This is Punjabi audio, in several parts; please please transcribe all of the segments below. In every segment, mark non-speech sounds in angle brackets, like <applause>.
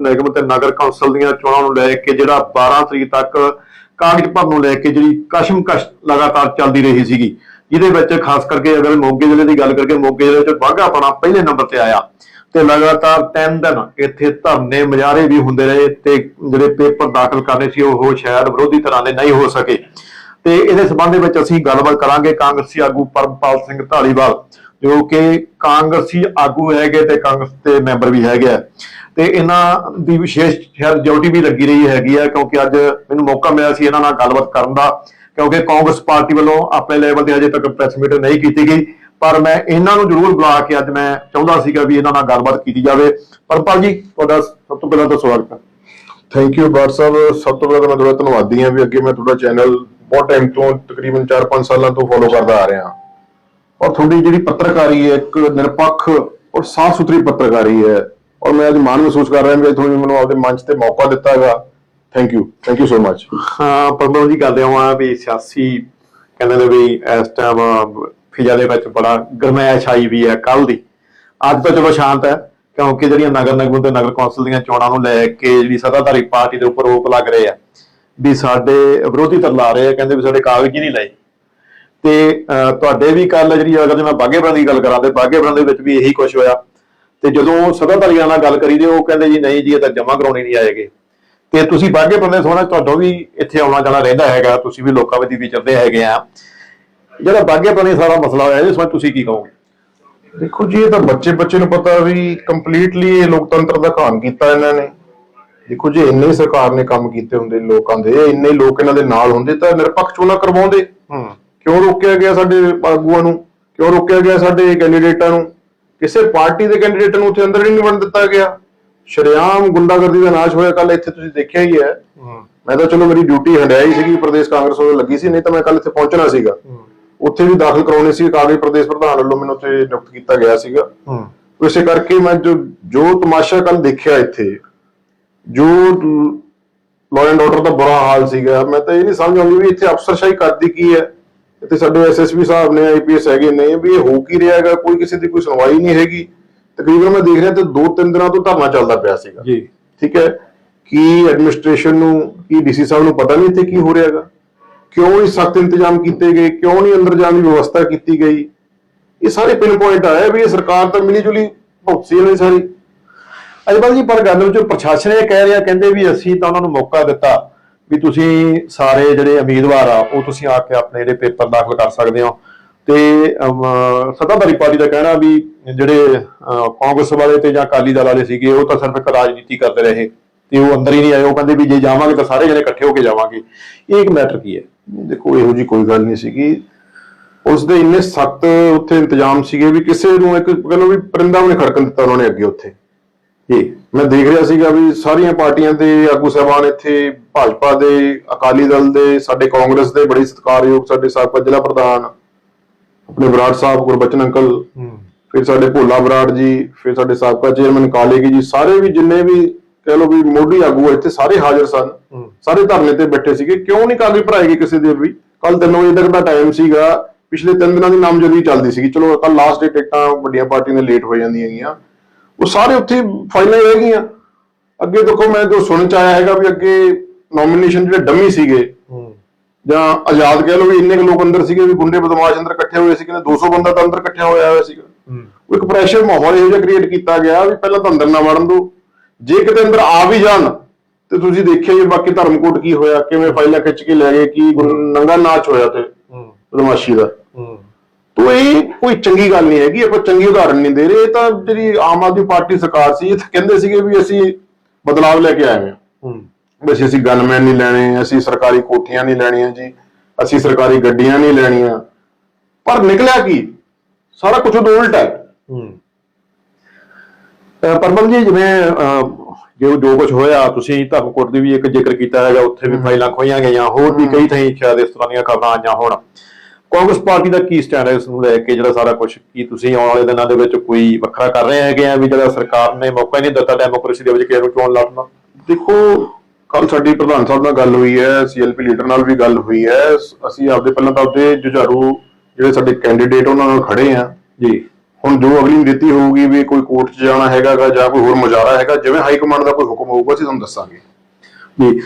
ਨਿਗਮ ਤੇ ਨਗਰ ਕੌਂਸਲ ਦੀਆਂ ਚੋਣਾਂ ਨੂੰ ਲੈ ਕੇ ਜਿਹੜਾ 12 ਤਰੀਕ ਤੱਕ ਕਾਗਜ਼ ਭਰਨ ਨੂੰ ਲੈ ਕੇ ਜਿਹੜੀ ਕਸ਼ਮਕਸ਼ ਲਗਾਤਾਰ ਚੱਲਦੀ ਰਹੀ ਸੀਗੀ, ਜਿਹਦੇ ਵਿੱਚ ਖਾਸ ਕਰਕੇ ਅਗਰ ਮੋਗੇ ਜ਼ਿਲ੍ਹੇ ਦੀ ਗੱਲ ਕਰਕੇ ਮੋਗੇ ਜ਼ਿਲ੍ਹੇ ਵਿੱਚ ਬਾਘਾਪਣਾ ਪਹਿਲੇ ਨੰਬਰ ਤੇ ਆਇਆ ਤੇ ਲਗਾਤਾਰ 3 ਦਿਨ ਇੱਥੇ ਧਰਨੇ ਮੁਜ਼ਾਹਰੇ ਵੀ ਹੁੰਦੇ ਰਹੇ ਤੇ ਜਿਹੜੇ ਪੇਪਰ ਦਾਖਲ ਕਰਨੇ ਸੀ, ਉਹ ਸ਼ਾਇਦ ਵਿਰੋਧੀ ਤਰ੍ਹਾਂ ਦੇ ਨਹੀਂ ਹੋ ਸਕੇ। ਤੇ ਇਹਦੇ ਸਬੰਧ ਵਿੱਚ ਅਸੀਂ ਗੱਲਬਾਤ ਕਰਾਂਗੇ ਕਾਂਗਰਸੀ ਆਗੂ ਪਰਮਪਾਲ ਸਿੰਘ ਢਾਲੀਵਾਲ ਜੋ ਕਿ ਕਾਂਗਰਸੀ ਆਗੂ ਹੈਗੇ ਤੇ ਕਾਂਗਰਸ ਦੇ ਮੈਂਬਰ ਵੀ ਹੈਗੇ ਆ। ਤੇ ਇਹਨਾਂ ਦੀ ਵਿਸ਼ੇਸ਼ ਸ਼ਾਇਦ ਡਿਊਟੀ ਵੀ ਲੱਗੀ ਰਹੀ ਹੈਗੀ ਆ, ਕਿਉਂਕਿ ਅੱਜ ਮੈਨੂੰ ਮੌਕਾ ਮਿਲਿਆ ਸੀ ਇਹਨਾਂ ਨਾਲ ਗੱਲਬਾਤ ਕਰਨ ਦਾ, ਕਿਉਂਕਿ ਕਾਂਗਰਸ ਪਾਰਟੀ ਵੱਲੋਂ ਆਪਣੇ ਲੈਵਲ ਤੇ ਅਜੇ ਤੱਕ ਪ੍ਰੈਸ ਮੀਟ ਨਹੀਂ ਕੀਤੀ ਗਈ। ਪਰ ਮੈਂ ਇਹਨਾਂ ਨੂੰ ਜ਼ਰੂਰ ਬੁਲਾ ਕੇ ਅੱਜ ਮੈਂ ਚਾਹੁੰਦਾ ਸੀਗਾ ਵੀ ਇਹਨਾਂ ਨਾਲ ਗੱਲਬਾਤ ਕੀਤੀ ਜਾਵੇ। ਪਰਮਪਾਲ ਜੀ, ਤੁਹਾਡਾ ਸਭ ਤੋਂ ਪਹਿਲਾਂ ਤਾਂ ਸਵਾਗਤ ਹੈ। ਥੈਂਕ ਯੂ ਬਾਟ ਸਾਹਿਬ। ਸਭ ਤੋਂ ਪਹਿਲਾਂ ਤਾਂ ਮੈਂ ਤੁਹਾਡਾ ਧੰਨਵਾਦੀ ਹਾਂ ਵੀ ਅੱਗੇ ਮੈਂ ਤੁਹਾਡਾ ਚੈਨਲ ਬਹੁਤ ਟਾਈਮ ਤੋਂ, ਤਕਰੀਬਨ 4-5 ਸਾਲਾਂ ਤੋਂ ਫੋਲੋ ਕਰਦਾ ਆ ਰਿਹਾ। ਔਰ ਤੁਹਾਡੀ ਜਿਹੜੀ ਪੱਤਰਕਾਰੀ ਹੈ, ਇੱਕ ਨਿਰਪੱਖ ਔਰ ਸਾਫ਼ ਸੁਥਰੀ ਪੱਤਰਕਾਰੀ ਹੈ ਔਰ ਮੈਂ ਅੱਜ ਮਾਣ ਮਹਿਸੂਸ ਕਰ ਰਿਹਾ ਵੀ ਤੁਹਾਨੂੰ ਮੈਨੂੰ ਆਪਦੇ ਮੰਚ ਤੇ ਮੌਕਾ ਦਿੱਤਾ ਹੈਗਾ thank you thank you so much ਹਾਂ ਪਰਮਪਾਲ ਜੀ ਕਰਦੇ ਹਾਂ ਵੀ ਸਿਆਸੀ ਕਹਿੰਦੇ ਨੇ ਵੀ ਇਸ ਟਾਈਮ ਫਿਜ਼ਾ ਦੇ ਵਿੱਚ ਬੜਾ ਗਰਮੈਸ਼ ਆਈ ਵੀ ਹੈ ਕੱਲ ਦੀ। ਅੱਜ ਤਾਂ ਚਲੋ ਸ਼ਾਂਤ ਹੈ, ਕਿਉਂਕਿ ਜਿਹੜੀਆਂ ਨਗਰ ਨਿਗਮ ਤੇ ਨਗਰ ਕੌਂਸਲ ਦੀਆਂ ਚੋਣਾਂ ਨੂੰ ਲੈ ਕੇ ਜਿਹੜੀ ਸੱਤਾਧਾਰੀ ਪਾਰਟੀ ਦੇ ਉੱਪਰ ਰੋਕ ਲੱਗ ਰਹੇ ਆ, ਵੀ ਸਾਡੇ ਵਿਰੋਧੀ ਧਿਰ ਲਾ ਰਹੇ ਆ, ਕਹਿੰਦੇ ਵੀ ਸਾਡੇ ਕਾਗਜ਼ ਹੀ ਨਹੀਂ ਲਏ। ਤੇ ਤੁਹਾਡੇ ਵੀ ਕੱਲ ਜਿਹੜੀ ਅਗਰ ਜੇ ਮੈਂ ਬਾਗੇਬਰਾਂ ਦੀ ਗੱਲ ਕਰਾਂ ਤੇ ਬਾਗੇਬਰਾਂ ਦੇ ਵਿੱਚ ਵੀ ਇਹੀ ਕੁਝ ਹੋਇਆ। ਤੇ ਜਦੋਂ ਸੱਤਾਧਾਰੀਆਂ ਨਾਲ ਗੱਲ ਕਰੀ ਤੇ ਉਹ ਕਹਿੰਦੇ ਜੀ ਨਹੀਂ ਜੀ ਇਹ ਤਾਂ ਜਮਾ ਕਰਾਉਣੀ ਨਹੀਂ ਆਏਗੇ। ਤੇ ਤੁਸੀਂ ਬਾਗੇਬਰਾਂ ਦੇ ਸੋਹਣਾ ਤੁਹਾਡਾ ਵੀ ਇੱਥੇ ਆਉਣਾ ਜਾਣਾ ਰਹਿੰਦਾ ਹੈਗਾ ਤੁਸੀਂ ਵੀ ਲੋਕਾਂ ਵਿੱਚ ਵਿਚਰਦੇ ਹੈਗੇ ਆ। ਜਿਹੜਾ ਬਾਗੇਬਰਾਂ ਦਾ ਸਾਰਾ ਮਸਲਾ ਹੋਇਆ ਇਸ ਵਿੱਚ ਤੁਸੀਂ ਕੀ ਕਹੋਗੇ? ਦੇਖੋ ਜੀ ਇਹ ਤਾਂ ਬੱਚੇ ਬੱਚੇ ਨੂੰ ਪਤਾ ਵੀ ਕੰਪਲੀਟਲੀ ਇਹ ਲੋਕਤੰਤਰ ਦਾ ਘਾਣ ਕੀਤਾ ਇਹਨਾਂ ਨੇ। ਦੇਖੋ ਜੇ ਇੰਨੇ ਸਰਕਾਰ ਨੇ ਕੰਮ ਕੀਤੇ ਹੁੰਦੇ ਲੋਕਾਂ ਦੇ ਇੰਨੇ ਲੋਕ ਇਹਨਾਂ ਦੇ ਨਾਲ ਹੁੰਦੇ ਤਾਂ ਨਿਰਪੱਖ ਚੋਣਾਂ ਕਰਵਾਉਂਦੇ। ਹੂੰ। ਕਿਉਂ ਰੋਕਿਆ ਗਿਆ ਸਾਡੇ ਆਗੂਆਂ ਨੂੰ? ਕਿਉਂ ਰੋਕਿਆ ਗਿਆ ਸਾਡੇ ਕੈਂਡੀਡੇਟਾਂ ਨੂੰ? ਕਿਸੇ ਪਾਰਟੀ ਦੇ ਕੈਂਡੀਡੇਟ ਨੂੰ ਉੱਥੇ ਅੰਦਰ ਹੀ ਨਹੀਂ ਵੜਨ ਦਿੱਤਾ ਗਿਆ। ਸ਼ਰੇਆਮ ਗੁੰਡਾਗਰਦੀ ਦਾ ਨਾਚ ਹੋਇਆ ਕੱਲ ਇੱਥੇ ਤੁਸੀਂ ਦੇਖਿਆ ਹੀ ਹੈ। ਮੈਂ ਤਾਂ ਚਲੋ ਮੇਰੀ ਡਿਊਟੀ ਹੰਡਿਆਈ ਸੀਗੀ ਪ੍ਰਦੇਸ਼ ਕਾਂਗਰਸ ਵੱਲੋਂ ਲੱਗੀ ਸੀ ਨਹੀਂ ਤਾਂ ਮੈਂ ਕੱਲ ਇੱਥੇ ਪਹੁੰਚਣਾ ਸੀਗਾ। ਉੱਥੇ ਵੀ ਦਾਖਲ ਕਰਾਉਣੇ ਸੀ ਕਾਗਜ਼ ਪ੍ਰਦੇਸ਼ ਪ੍ਰਧਾਨ ਵੱਲੋਂ ਮੈਨੂੰ ਉੱਥੇ ਨਿਯੁਕਤ ਕੀਤਾ ਗਿਆ ਸੀਗਾ। ਹੂੰ। ਇਸੇ ਕਰਕੇ ਮੈਂ ਜੋ ਜੋ ਤਮਾਸ਼ਾ ਕੱਲ ਦੇਖਿਆ ਇੱਥੇ ਜੋ ਲਾਅ ਐਂਡ ਆਰਡਰ ਦਾ ਬੁਰਾ ਹਾਲ ਸੀਗਾ ਮੈਂ ਤਾਂ ਇਹ ਨਹੀਂ ਸਮਝ ਆਉਂਦੀ ਵੀ ਇੱਥੇ ਅਫਸਰਸ਼ਾਹੀ ਕਰਦੀ ਕੀ ਹੈ। ਇੱਥੇ ਸਾਡੇ ਐਸਐਸਪੀ ਸਾਹਿਬ ਨੇ ਆਈਪੀਐਸ ਹੈਗੇ ਨੇ ਵੀ ਇਹ ਹੋ ਕੀ ਰਿਹਾ ਹੈਗਾ? ਕੋਈ ਕਿਸੇ ਦੀ ਕੋਈ ਸੁਣਵਾਈ ਨਹੀਂ ਹੈਗੀ। ਤਕਰੀਬਨ ਮੈਂ ਦੇਖ ਰਿਹਾ ਤੇ ਦੋ ਤਿੰਨ ਦਿਨਾਂ ਤੋਂ ਧਰਨਾ ਚੱਲਦਾ ਪਿਆ ਸੀਗਾ। ਜੀ। ਠੀਕ ਹੈ? ਕੀ ਐਡਮਿਨਿਸਟ੍ਰੇਸ਼ਨ ਨੂੰ ਕੀ ਡੀਸੀ ਸਾਹਿਬ ਨੂੰ ਪਤਾ ਨਹੀਂ ਇੱਥੇ ਕੀ ਹੋ ਰਿਹਾ ਹੈਗਾ? ਕਿਉਂ ਨਹੀਂ ਸਖਤ ਇੰਤਜ਼ਾਮ ਕੀਤੇ ਗਏ? ਕਿਉਂ ਨਹੀਂ ਅੰਦਰ ਜਾਣ ਦੀ ਵਿਵਸਥਾ ਕੀਤੀ ਗਈ? ਇਹ ਸਾਰੇ ਪਿਨ ਪੁਆਇੰਟ ਆਇਆ ਵੀ ਇਹ ਸਰਕਾਰ ਤਾਂ ਮਿਲੀ ਜੁਲੀ ਭੁਗਤੀ ਨਹੀਂ ਸਾਰੀ। ਅਜਪਾਲ ਜੀ ਪਰ ਗੱਲ ਵਿੱਚ ਪ੍ਰਸ਼ਾਸਨ ਇਹ ਕਹਿ ਰਿਹਾ ਕਹਿੰਦੇ ਵੀ ਅਸੀਂ ਤਾਂ ਉਹਨਾਂ ਨੂੰ ਮੌਕਾ ਦਿੱਤਾ। ਵੀ ਤੁਸੀਂ ਸਾਰੇ ਜਿਹੜੇ ਉਮੀਦਵਾਰ ਆ ਉਹ ਤੁਸੀਂ ਆ ਕੇ ਆਪਣੇ ਜਿਹੜੇ ਪੇਪਰ ਦਾਖਲ ਕਰ ਸਕਦੇ ਹੋ। ਤੇ ਅਮ, ਸੱਤਾਧਾਰੀ ਪਾਰਟੀ ਦਾ ਕਹਿਣਾ ਵੀ ਜਿਹੜੇ ਅਹ, ਕਾਂਗਰਸ ਵਾਲੇ ਤੇ ਜਾਂ ਅਕਾਲੀ ਦਲ ਵਾਲੇ ਸੀਗੇ ਉਹ ਤਾਂ ਸਿਰਫ ਇੱਕ ਰਾਜਨੀਤੀ ਕਰਦੇ ਰਹੇ। ਤੇ ਉਹ ਅੰਦਰ ਹੀ ਨਹੀਂ ਆਏ ਉਹ ਕਹਿੰਦੇ ਵੀ ਜੇ ਜਾਵਾਂਗੇ ਤਾਂ ਸਾਰੇ ਜਣੇ ਇਕੱਠੇ ਹੋ ਕੇ ਜਾਵਾਂਗੇ। ਇਹ ਇੱਕ ਮੈਟਰ ਕੀ ਹੈ? ਦੇਖੋ ਇਹੋ ਜੀ ਕੋਈ ਗੱਲ ਨਹੀਂ ਸੀਗੀ। ਉਸ ਦੇ ਇੰਨੇ ਸਖਤ ਉੱਥੇ ਇੰਤਜ਼ਾਮ ਸੀਗੇ ਵੀ ਕਿਸੇ ਨੂੰ ਇੱਕ ਕਹਿੰਦਾ ਵੀ ਪਰਿੰਦਾ ਵੀ ਖੜਕਣ ਦਿੱਤਾ ਉਹਨਾਂ ਨੇ ਅੱਗੇ ਉੱਥੇ। ਜੀ ਮੈਂ ਦੇਖ ਰਿਹਾ ਸੀਗਾ ਵੀ ਸਾਰੀਆਂ ਪਾਰਟੀਆਂ ਦੇ ਆਗੂ ਸਾਹਿਬਾਨ ਇੱਥੇ ਭਾਜਪਾ ਦੇ ਅਕਾਲੀ ਦਲ ਦੇ ਸਾਡੇ ਕਾਂਗਰਸ ਦੇ ਬੜੇ ਸਤਿਕਾਰਯੋਗ ਸਾਡੇ ਸਾਬਕਾ ਜ਼ਿਲ੍ਹਾ ਪ੍ਰਧਾਨ ਆਪਣੇ ਬਰਾੜ ਸਾਹਿਬ ਗੁਰਬਚਨ ਅੰਕਲ ਫਿਰ ਸਾਡੇ ਭੋਲਾ ਬਰਾੜ ਜੀ ਫਿਰ ਸਾਡੇ ਸਾਬਕਾ ਚੇਅਰਮੈਨ ਕਾਲੇਗੀ ਜੀ ਸਾਰੇ ਵੀ ਜਿੰਨੇ ਵੀ ਕਹਿ ਲਓ ਵੀ ਮੋਢੀ ਆਗੂ ਇੱਥੇ ਸਾਰੇ ਹਾਜ਼ਰ ਸਨ। ਸਾਰੇ ਧਰਨੇ ਤੇ ਬੈਠੇ ਸੀਗੇ। ਕਿਉਂ ਨਹੀਂ ਕਾਗਜ਼ ਭਰਾਏ ਗਏ ਕਿਸੇ ਦੇ ਵੀ? ਕੱਲ 3 ਵਜੇ ਤੱਕ ਦਾ ਟਾਈਮ ਸੀਗਾ। ਪਿਛਲੇ 3 ਦਿਨਾਂ ਦੀ ਨਾਮਜ਼ਦਗੀ ਚੱਲਦੀ ਸੀਗੀ। ਚਲੋ ਕੱਲ ਲਾਸਟ ਡੇ ਟਿਕਟਾਂ ਵੱਡੀਆਂ ਪਾਰਟੀ ਨੇ ਲੇਟ ਹੋ ਜਾਂਦੀਆਂ ਹੈਗੀਆਂ ਉਹ ਸਾਰੇ ਉੱਥੇ ਫਾਈਲਾਂ ਹੀ ਰਹਿ ਗਈਆਂ। ਅੱਗੇ ਦੇਖੋ ਮੈਂ ਜੋ ਸੁਣਨ ਚ ਆਇਆ ਹੈਗਾ ਵੀ ਅੱਗੇ ਨੋਮੀਨੇਸ਼ਨ ਜਿਹੜੇ ਡੰਮੀ ਸੀਗੇ ਜਾਂ ਆਜ਼ਾਦ ਕਹਿ ਲਓ ਵੀ ਇੰਨੇ ਕੁ ਲੋਕ ਅੰਦਰ ਸੀਗੇ ਵੀ ਗੁੰਡੇ ਬਦਮਾਸ਼ ਅੰਦਰ ਇਕੱਠੇ ਹੋਏ ਸੀ ਕਿ 200 ਬੰਦਾ ਤਾਂ ਅੰਦਰ ਇਕੱਠਿਆ ਹੋਇਆ ਹੋਇਆ ਸੀਗਾ। ਉਹ ਇੱਕ ਪ੍ਰੈਸ਼ਰ ਮਾਹੌਲ ਇਹੋ ਜਿਹਾ ਕ੍ਰੀਏਟ ਕੀਤਾ ਗਿਆ ਵੀ ਪਹਿਲਾਂ ਤਾਂ ਅੰਦਰ ਨਾ ਵੜਨ ਦਿਓ ਜੇ ਕਿਤੇ ਅੰਦਰ ਆ ਵੀ ਜਾਣ ਤੇ ਤੁਸੀਂ ਦੇਖਿਆ ਜੀ ਬਾਕੀ ਧਰਮਕੋਟ ਕੀ ਹੋਇਆ ਕਿਵੇਂ ਫਾਈਲਾਂ ਖਿੱਚ ਕੇ ਲੈ ਗਏ ਕੀ ਨੰਗਾ ਨਾਚ ਹੋਇਆ ਤੇ ਬਦਮਾਸ਼ੀ ਦਾ। ਤੋ ਇਹ ਕੋਈ ਚੰਗੀ ਗੱਲ ਨਹੀਂ ਹੈਗੀ ਆਪਾਂ ਚੰਗੀ ਉਦਾਹਰਣ ਨਹੀਂ ਦੇ ਰਹੇ। ਇਹ ਤਾਂ ਜਿਹੜੀ ਆਮ ਆਦਮੀ ਪਾਰਟੀ ਸਰਕਾਰ ਸੀ ਇਹ ਤਾਂ ਕਹਿੰਦੇ ਸੀਗੇ ਵੀ ਅਸੀਂ ਬਦਲਾਵ ਲੈ ਕੇ ਆਏ ਹਾਂ। ਵੀ ਅਸੀਂ ਅਸੀਂ ਗਨਮੈਨ ਨਹੀਂ ਲੈਣੇ ਅਸੀਂ ਸਰਕਾਰੀ ਕੋਠੀਆਂ ਨਹੀਂ ਲੈਣੀਆਂ ਜੀ ਅਸੀਂ ਸਰਕਾਰੀ ਗੱਡੀਆਂ ਨਹੀਂ ਲੈਣੀਆਂ। ਪਰ ਨਿਕਲਿਆ ਕੀ? ਸਾਰਾ ਕੁਝ ਉਲਟਾ ਹੈ। ਪਰਮਲ ਜੀ ਜਿਵੇਂ ਜੋ ਜੋ ਕੁਝ ਹੋਇਆ ਤੁਸੀਂ ਧਰਮਕੋਟ ਦੀ ਵੀ ਇੱਕ ਜ਼ਿਕਰ ਕੀਤਾ ਹੈਗਾ ਉੱਥੇ ਵੀ ਫਾਈਲਾਂ ਖੋਈਆਂ ਗਈਆਂ ਹੋਰ ਵੀ ਕਈ ਥਾਈਂ ਸ਼ਾਇਦ ਇਸ ਤਰ੍ਹਾਂ ਦੀਆਂ ਖਬਰਾਂ ਆਈਆਂ ਹੋਣ। ਕਾਂਗਰਸ ਪਾਰਟੀ ਦਾ ਕੀ ਸਟੈਂਡ ਹੈ ਇਸ ਨੂੰ ਲੈ ਕੇ ਜਿਹੜਾ ਸਾਰਾ ਕੁਝ ਕੀ ਤੁਸੀਂ ਆਉਣ ਵਾਲੇ ਦਿਨਾਂ ਦੇ ਵਿੱਚ ਕੋਈ ਵੱਖਰਾ ਕਰ ਰਹੇ ਹੈਗੇ ਆ ਵੀ ਜਿਹੜਾ ਸਰਕਾਰ ਨੇ ਮੌਕਾ ਹੀ ਨਹੀਂ ਦਿੱਤਾ ਡੈਮੋਕ੍ਰੇਸੀ ਦੇ ਵਿੱਚ ਕਿਸੇ ਨੂੰ ਚੋਣ ਲੜਨ ਦੇਖੋ ਕੱਲ ਸਾਡੀ ਪ੍ਰਧਾਨ ਸਾਹਿਬ ਨਾਲ ਗੱਲ ਹੋਈ ਹੈ ਸੀਐਲਪੀ ਲੀਡਰ ਨਾਲ ਵੀ ਗੱਲ ਹੋਈ ਹੈ। ਅਸੀਂ ਆਪਦੇ ਪਹਿਲਾਂ ਤਾਂ ਆਪਦੇ ਜੁਝਾਰੂ ਜਿਹੜੇ ਸਾਡੇ ਕੈਂਡੀਡੇਟ ਉਹਨਾਂ ਨਾਲ ਖੜੇ ਆ। ਜੀ। ਹੁਣ ਜੋ ਅਗਲੀ ਨੀਤੀ ਹੋਊਗੀ ਵੀ ਕੋਈ ਕੋਰਟ 'ਚ ਜਾਣਾ ਹੈਗਾਗਾ ਜਾਂ ਕੋਈ ਹੋਰ ਮੁਜ਼ਾਹਰਾ ਹੈਗਾ ਜਿਵੇਂ ਹਾਈ ਕਮਾਂਡ ਦਾ ਕੋਈ ਹੁਕਮ ਹੋਊਗਾ ਅਸੀਂ ਤੁਹਾਨੂੰ ਦੱਸਾਂਗੇ। ਜੀ।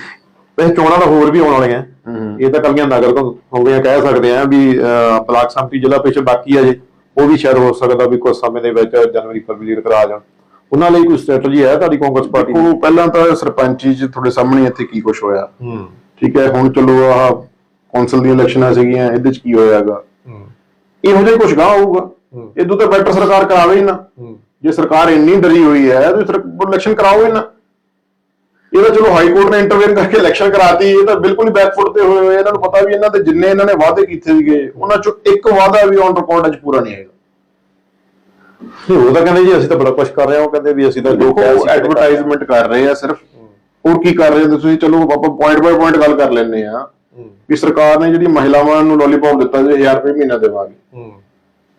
ਵੈਸੇ ਚੋਣਾਂ ਤਾਂ ਹੋਰ ਵੀ ਆਉਣ ਵਾਲੀਆਂ। ਇਹ ਤਾਂ ਕੱਲੀਆਂ ਨਗਰ ਤੋਂ ਹੋ ਗਈਆਂ ਕਹਿ ਸਕਦੇ ਆ ਵੀ ਬਲਾਕ ਸੰਮਤੀ ਜ਼ਿਲ੍ਹਾ ਪਿਛੇ ਬਾਕੀ ਆ ਜੇ ਉਹ ਵੀ ਸ਼ਾਇਦ ਹੋ ਸਕਦਾ ਵੀ ਕੁਝ ਸਮੇਂ ਦੇ ਵਿੱਚ ਜਨਵਰੀ ਫਰਵਰੀ ਤੱਕ ਆ ਜਾਣ। ਉਹਨਾਂ ਲਈ ਕੋਈ ਸਟ੍ਰੈਟਜੀ ਹੈ ਤੁਹਾਡੀ ਕਾਂਗਰਸ ਪਾਰਟੀ ਦੀ? ਦੇਖੋ ਪਹਿਲਾਂ ਤਾਂ ਸਰਪੰਚੀ 'ਚ ਤੁਹਾਡੇ ਸਾਹਮਣੇ ਇੱਥੇ ਕੀ ਕੁਝ ਹੋਇਆ? ਠੀਕ ਹੈ ਹੁਣ ਚਲੋ ਆਹ ਕੌਂਸਲ ਦੀਆਂ ਇਲੈਕਸ਼ਨਾਂ ਸੀਗੀਆਂ ਇਹਦੇ 'ਚ ਕੀ ਹੋਇਆਗਾ? ਇਹੋ ਜਿਹਾ ਕੁਝ ਗਾਹ ਹੋਊਗਾ। ਇਦੋਂ ਤਾਂ ਬੈਟਰ ਸਰਕਾਰ ਕਰਾਵੇ ਹੀ ਨਾ। ਜੇ ਸਰਕਾਰ ਇੰਨੀ ਡਰੀ ਹੋਈ ਹੈ ਤਾਂ ਇਲੈਕਸ਼ਨ ਕਰਾਓ ਹੀ ਨਾ। ਇਹ ਤਾਂ ਚਲੋ ਹਾਈ ਕੋਰਟ ਨੇ ਇੰਟਰਵੀਨ ਕਰਕੇ ਇਲੈਕਸ਼ਨ ਕਰਾਤੀ ਇਹ ਤਾਂ ਬਿਲਕੁਲ ਹੀ ਬੈਕਫੁੱਟ ਤੇ ਹੋਏ ਹੋਏ ਇਹਨਾਂ ਨੂੰ ਪਤਾ ਵੀ ਇਹਨਾਂ ਦੇ ਜਿੰਨੇ ਇਹਨਾਂ ਨੇ ਵਾਅਦੇ ਕੀਤੇ ਸੀਗੇ ਉਹਨਾਂ ਚੋਂ ਇੱਕ ਵਾਅਦਾ ਵੀ ਔਨ ਰਿਕਾਰਡ 'ਚ ਪੂਰਾ ਨਹੀਂ ਹੈਗਾ। ਨਹੀਂ ਉਹ ਤਾਂ ਕਹਿੰਦੇ ਜੀ ਅਸੀਂ ਤਾਂ ਬੜਾ ਕੁਝ ਕਰ ਰਹੇ ਹਾਂ ਉਹ ਕਹਿੰਦੇ ਵੀ ਅਸੀਂ ਤਾਂ ਜੋ ਕਿਹਾ ਸੀ ਉਹ ਐਡਵਰਟਾਈਜ਼ਮੈਂਟ ਕਰ ਰਹੇ ਆ ਸਿਰਫ। ਹੋਰ ਕੀ ਕਰ ਰਹੇ ਤੁਸੀਂ? ਚਲੋ ਆਪਾਂ ਪੁਆਇੰਟ ਬਾਈ ਪੁਆਇੰਟ ਗੱਲ ਕਰ ਲੈਂਦੇ ਆ ਵੀ ਸਰਕਾਰ ਨੇ ਜਿਹੜੀ ਮਹਿਲਾਵਾਂ ਨੂੰ ਲੋਲੀਪੌਪ ਦਿੱਤਾ ਜੀ 1000 ਰੁਪਏ ਮਹੀਨਾ ਦੇਵਾਂਗੇ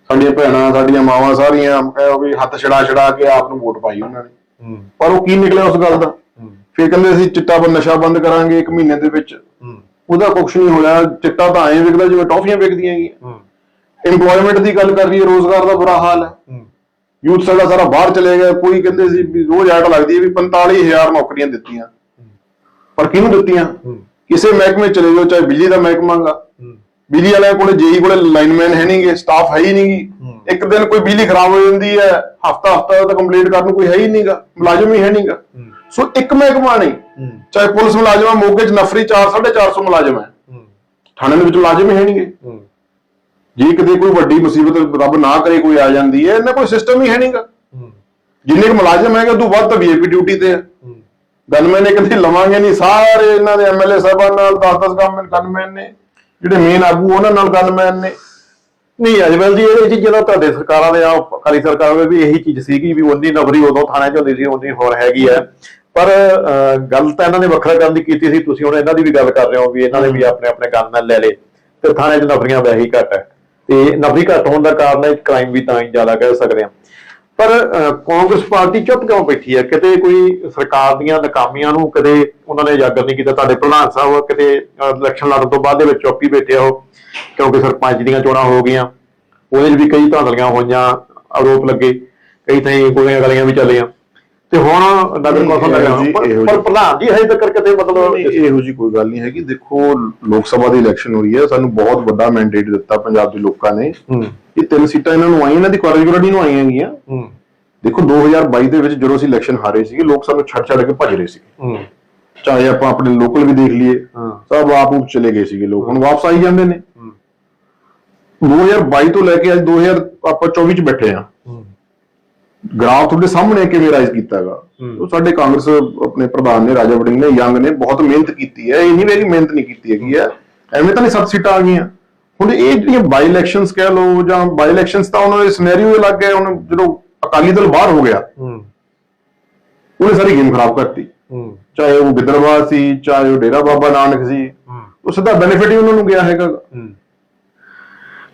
ਸਾਡੀਆਂ ਭੈਣਾਂ ਸਾਡੀਆਂ ਮਾਵਾਂ ਸਾਰੀਆਂ ਕਹੋ ਵੀ ਹੱਥ ਛੜਾ ਛੜਾ ਕੇ ਆਪ ਨੂੰ ਵੋਟ ਪਾਈ ਉਹਨਾਂ ਨੇ। ਪਰ ਉਹ ਕੀ ਨਿਕਲਿਆ ਉਸ ਗੱਲ ਦਾ? ਫਿਰ ਕਹਿੰਦੇ ਅਸੀਂ ਚਿੱਟਾ ਬੰਦ ਨਸ਼ਾ ਬੰਦ ਕਰਾਂਗੇ ਇੱਕ ਮਹੀਨੇ ਦੇ ਵਿੱਚ। ਉਹਦਾ ਕੁਛ ਨਹੀਂ ਹੋਇਆ ਚਿੱਟਾ ਤਾਂ ਐਂ ਵਿਕਦਾ ਜਿਵੇਂ ਟੌਫੀਆਂ ਵਿਕਦੀਆਂ ਹੈਗੀਆਂ ਹੂੰ। EMPLOYMENT ਦੀ ਗੱਲ ਕਰ ਰਹੀ ਹੈ ਰੋਜ਼ਗਾਰ ਦਾ ਬੁਰਾ ਹਾਲ ਹੈ। ਯੂਥ ਸਾਡਾ ਸਾਰਾ ਬਾਹਰ ਚਲੇ ਗਿਆ। ਕੋਈ ਕਹਿੰਦੇ ਸੀ ਵੀ ਰੋਜ਼ ਐਡ ਲੱਗਦੀ ਹੈ ਵੀ 45000 ਨੌਕਰੀਆਂ ਦਿੱਤੀਆਂ। ਪਰ ਕਿਹਨੂੰ ਦਿੱਤੀਆਂ? ਕਿਸੇ ਮਹਿਕਮੇ ਚਲੇ ਜਾਓ ਚਾਹੇ ਬਿਜਲੀ ਦਾ ਮਹਿਕਮਾ ਗਾ। ਬਿਜਲੀ ਵਾਲਿਆਂ ਕੋਲੇ ਜੇਈ ਕੋਲੇ ਲਾਈਨਮੈਨ ਹੈ ਨਹੀਂਗੇ ਸਟਾਫ ਹੈ ਹੀ ਨਹੀਂਗੀ। ਇੱਕ ਦਿਨ ਕੋਈ ਬਿਜਲੀ ਖਰਾਬ ਹੋ ਜਾਂਦੀ ਹੈ ਹਫਤਾ ਹਫਤਾ ਤਾਂ ਕੰਪਲੀਟ ਕਰਨ ਕੋਈ ਹੈ ਹੀ ਨਹੀਂਗਾ ਮੁਲਾਜ਼ਮ ਹੀ ਹੈ ਨਹੀਂਗਾ ਸੋ ਇੱਕ ਮਹਿਕਮਾ ਨਹੀਂ ਹੂੰ। ਚਾਹੇ ਪੁਲਿਸ ਮੁਲਾਜ਼ਮ ਆ ਮੋਗੇ 'ਚ ਨਫਰੀ 4 450 ਮੁਲਾਜ਼ਮ ਹੈ। ਹੂੰ। ਥਾਣੇ ਦੇ ਵਿੱਚ ਮੁਲਾਜ਼ਮ ਹੀ ਹੈ ਨਹੀਂਗੇ ਹੂੰ। ਜੇ ਕਿਤੇ ਕੋਈ ਵੱਡੀ ਮੁਸੀਬਤ ਰੱਬ ਨਾ ਕਰੇ ਕੋਈ ਆ ਜਾਂਦੀ ਹੈ ਇਹਨਾਂ ਕੋਈ ਸਿਸਟਮ ਹੀ ਹੈ ਨਹੀਂਗਾ ਹੂੰ। ਜਿੰਨੇ ਕੁ ਮੁਲਾਜ਼ਮ ਹੈਗੇ ਉਦੋਂ ਵੱਧ ਤਾਂ ਵੀਆਈਪੀ ਡਿਊਟੀ ਤੇ ਹੈ ਹੂੰ। ਗਨਮੈਨ ਨੇ ਕਹਿੰਦੇ ਲਵਾਂਗੇ ਨਹੀਂ ਸਾਰੇ ਇਹਨਾਂ ਦੇ ਐਮਐਲਏ ਸਾਹਿਬਾਨ ਨਾਲ 10-10 ਗਨਮੈਨ ਗਨਮੈਨ ਨੇ। ਜਿਹੜੇ ਮੇਨ ਆਗੂ ਉਹਨਾਂ ਨਾਲ ਗਨਮੈਨ ਨੇ। ਨਹੀਂ ਅਜਮਲ ਜੀ ਇਹਦੇ ਵਿੱਚ ਜਿਹੜਾ ਤੁਹਾਡੇ ਸਰਕਾਰਾਂ ਦੇ ਆ ਅਕਾਲੀ ਸਰਕਾਰਾਂ ਦੇ ਵੀ ਇਹੀ ਚੀਜ਼ ਸੀਗੀ ਵੀ ਉਨੀ ਨੌਕਰੀ ਉਦੋਂ ਥਾਣੇ 'ਚ ਹੁੰਦੀ ਸੀ ਉਨੀ ਹੋਰ ਹੈਗੀ ਹੈ ਪਰ ਗੱਲ ਤਾਂ ਇਹਨਾਂ ਨੇ ਵੱਖਰਾ ਕਰਨ ਦੀ ਕੀਤੀ ਸੀ। ਤੁਸੀਂ ਹੁਣ ਇਹਨਾਂ ਦੀ ਵੀ ਗੱਲ ਕਰ ਰਹੇ ਹੋ ਵੀ ਇਹਨਾਂ ਨੇ ਵੀ ਆਪਣੇ ਆਪਣੇ ਗਨਮੈਨ ਲੈ ਲਏ। ਤੇ ਥਾਣੇ 'ਚ ਨੌਕਰੀਆਂ ਵੈਸੇ ਹੀ ਘੱਟ ਹੈ। ਤੇ ਨੌਕਰੀ ਘੱਟ ਹੋਣ ਦਾ ਕਾਰਨ ਹੈ ਕ੍ਰਾਈਮ ਵੀ ਤਾਂ ਹੀ ਜ਼ਿਆਦਾ ਕਹਿ ਸਕਦੇ ਹਾਂ। ਪਰ ਕਾਂਗਰਸ ਪਾਰਟੀ ਚੁੱਪ ਕਿਉਂ ਬੈਠੀ ਹੈ? ਕਿਤੇ ਕੋਈ ਸਰਕਾਰ ਦੀਆਂ ਨਾਕਾਮੀਆਂ ਨੂੰ ਕਦੇ ਉਹਨਾਂ ਨੇ ਉਜਾਗਰ ਨਹੀਂ ਕੀਤਾ? ਤੁਹਾਡੇ ਪ੍ਰਧਾਨ ਸਾਹਿਬ ਕਿਤੇ ਇਲੈਕਸ਼ਨ ਲੜਨ ਤੋਂ ਬਾਅਦ ਦੇ ਵਿੱਚ ਚੁੱਪ ਹੀ ਬੈਠੇ ਹੋ ਕਿਉਂਕਿ ਸਰਪੰਚ ਦੀਆਂ ਚੋਣਾਂ ਹੋ ਗਈਆਂ। ਉਹਦੇ 'ਚ ਵੀ ਕਈ ਧਾਂਦਲੀਆਂ ਹੋਈਆਂ ਆਰੋਪ ਲੱਗੇ। ਕਈ ਥਾਂ ਗੋਲੀਆਂ ਗਲੀਆਂ ਵੀ ਚੱਲੀਆਂ। ਤੇ ਹੁਣ ਨਗਰ ਕੌਂਸਲ ਇਹੋ ਲੱਗਾ ਜਿਹੀ- ਪਰ ਪ੍ਰਧਾਨ ਜੀ ਹਜੇ ਤੱਕ ਕਿਤੇ ਮਤਲਬ ਇਹੋ ਜੀ ਕੋਈ ਗੱਲ ਨਹੀਂ ਹੈਗੀ। ਦੇਖੋ ਲੋਕ ਸਭਾ ਦੀ ਇਲੈਕਸ਼ਨ ਹੋਈ ਹੈ। ਸਾਨੂੰ ਬਹੁਤ ਵੱਡਾ ਮੈਂਡੇਟ ਦਿੱਤਾ ਪੰਜਾਬ ਦੇ ਲੋਕਾਂ ਨੇ ਹੂੰ। ਇਹ ਤਿੰਨ ਸੀਟਾਂ ਇਹਨਾਂ ਨੂੰ ਆਈਆਂ ਇਹਨਾਂ ਦੀ ਕਾਰਜਕਾਰਨੀ ਨੂੰ ਆਈਆਂ ਹੂੰ। ਦੇਖੋ 2022 ਦੇ ਵਿੱਚ ਜਦੋਂ ਅਸੀਂ ਇਲੈਕਸ਼ਨ ਹਾਰੇ ਸੀਗੇ ਲੋਕ ਸਾਨੂੰ ਛੱਡ ਛੱਡ ਕੇ ਭੱਜ ਰਹੇ ਸੀ ਹੂੰ। ਚਾਹੇ ਆਪਾਂ ਆਪਣੇ ਲੋਕਲ ਵੀ ਦੇਖ ਲਈਏ ਹਾਂ। ਸਭ ਆਪ ਨੂੰ ਚਲੇ ਗਏ ਸੀਗੇ ਲੋਕ। ਹੁਣ ਵਾਪਸ ਆਈ ਜਾਂਦੇ ਨੇ। ਹੂੰ। 2022 ਤੋਂ ਲੈ ਕੇ ਅੱਜ 2000 ਆਪਾਂ 24 ਚ ਬੈਠੇ ਆ ਹੂੰ। ਗ੍ਰਾਫ ਤੁਹਾਡੇ ਸਾਹਮਣੇ ਕਿਵੇਂ ਰਾਈਜ਼ ਕੀਤਾਗਾ। ਉਹ ਸਾਡੇ ਕਾਂਗਰਸ ਆਪਣੇ ਪ੍ਰਧਾਨ ਨੇ ਰਾਜਾ ਵੜਿੰਗ ਨੇ ਯੰਗ ਨੇ ਬਹੁਤ ਮਿਹਨਤ ਕੀਤੀ ਹੈ। ਇਹ ਨਹੀਂ ਵੀ ਮਿਹਨਤ ਨਹੀਂ ਕੀਤੀ ਹੈਗੀ ਹੈ। ਐਵੇਂ ਤਾਂ ਨਹੀਂ ਸੱਤ ਸੀਟਾਂ ਆ ਗਈਆਂ। ਹੁਣ ਇਹ ਜਿਹੜੀਆਂ ਬਾਈ ਇਲੈਕਸ਼ਨਸ ਕਹਿ ਲਓ ਜਾਂ ਬਾਈ ਇਲੈਕਸ਼ਨਸ ਤਾਂ ਉਹਨਾਂ ਦੇ ਸਿਨੈਰੀਓ ਲੱਗ ਗਿਆ ਹੁਣ ਜਦੋਂ ਅਕਾਲੀ ਦਲ ਬਾਹਰ ਹੋ ਗਿਆ ਹੂੰ। ਉਹਨੇ ਸਾਰੀ ਗੇਮ ਖਰਾਬ ਕਰਤੀ। ਹੂੰ। ਚਾਹੇ ਉਹ ਗਿੱਦੜਬਾਹ ਸੀ ਚਾਹੇ ਉਹ ਡੇਰਾ ਬਾਬਾ ਨਾਨਕ ਸੀ ਉਹ ਸਿੱਧਾ ਬੈਨੀਫਿਟ ਹੀ ਉਹਨਾਂ ਨੂੰ ਗਿਆ ਹੈਗਾ। ਹੂੰ।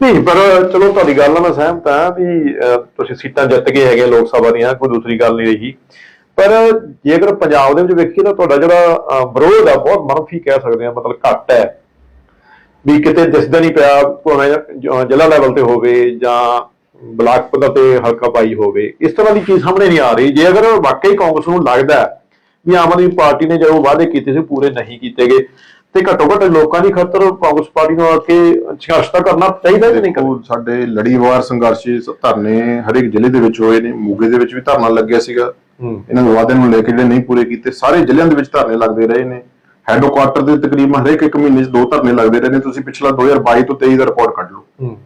ਨਹੀਂ, ਪਰ ਚਲੋ ਤੁਹਾਡੀ ਗੱਲ ਨਾਲ ਮੈਂ ਸਹਿਮਤ ਹਾਂ ਵੀ ਤੁਸੀਂ ਸੀਟਾਂ ਜਿੱਤ ਗਏ ਹੈਗੇ ਲੋਕ ਸਭਾ ਦੀਆਂ, ਕੋਈ ਦੂਸਰੀ ਗੱਲ ਨਹੀਂ ਰਹੀ। ਪਰ ਜੇਕਰ ਪੰਜਾਬ ਦੇ ਵਿੱਚ ਵੇਖੀਏ ਤਾਂ ਤੁਹਾਡਾ ਜਿਹੜਾ ਵਿਰੋਧ ਆ, ਬਹੁਤ ਮਨਫੀ ਕਹਿ ਸਕਦੇ ਆ ਮਤਲਬ ਘੱਟ ਹੈ। ਵੀ ਕਿਤੇ ਦਿਸਦਾ ਨਹੀਂ ਪਿਆ, ਭਾਵੇਂ ਜ਼ਿਲ੍ਹਾ ਲੈਵਲ ਤੇ ਹੋਵੇ ਜਾਂ ਬਲਾਕ ਪੱਧਰ ਤੇ ਹਲਕਾ ਪਾਈ ਹੋਵੇ, ਇਸ ਤਰ੍ਹਾਂ ਦੀ ਚੀਜ਼ ਸਾਹਮਣੇ ਨਹੀਂ ਆ ਰਹੀ। ਜੇ ਅਗਰ ਵਾਕਈ ਕਾਂਗਰਸ ਨੂੰ ਲੱਗਦਾ ਵੀ ਆਮ ਆਦਮੀ ਪਾਰਟੀ ਨੇ ਜੋ ਵਾਅਦੇ ਕੀਤੇ ਸੀ, ਪੂਰੇ ਨਹੀਂ ਕੀਤੇ ਗਏ ਤੇ ਘੱਟੋ ਘੱਟ ਲੋਕਾਂ ਦੀ ਖਾਤਰ ਕਾਂਗਰਸ ਪਾਰਟੀ ਨੂੰ ਆ ਕੇ ਸੰਘਰਸ਼ ਤਾਂ ਕਰਨਾ ਚਾਹੀਦਾ ਕਿ ਨਹੀਂ ਦੇਖੋ ਸਾਡੇ ਲੜੀਵਾਰ ਸੰਘਰਸ਼ ਧਰਨੇ ਹਰੇਕ ਜ਼ਿਲ੍ਹੇ ਦੇ ਵਿੱਚ ਹੋਏ ਨੇ ਮੋਗੇ ਦੇ ਵਿੱਚ ਵੀ ਧਰਨਾ ਲੱਗਿਆ ਸੀਗਾ। ਹੂੰ। ਇਹਨਾਂ ਦੇ ਵਾਅਦੇ ਨੂੰ ਲੈ ਕੇ ਜਿਹੜੇ ਨਹੀਂ ਪੂਰੇ ਕੀਤੇ ਸਾਰੇ ਜ਼ਿਲ੍ਹਿਆਂ ਦੇ ਵਿੱਚ ਧਰਨੇ ਲੱਗਦੇ ਰਹੇ ਨੇ। ਹੈੱਡਕੁਆਰਟਰ ਦੇ ਤਕਰੀਬਨ ਹਰੇਕ ਇੱਕ ਮਹੀਨੇ 'ਚ ਦੋ ਧਰਨੇ ਲੱਗਦੇ ਰਹੇ ਨੇ। ਤੁਸੀਂ ਪਿਛਲਾ 2022 ਤੋਂ 23 ਦਾ ਰਿਕਾਰਡ ਕੱਢ ਲਓ। ਹੂੰ।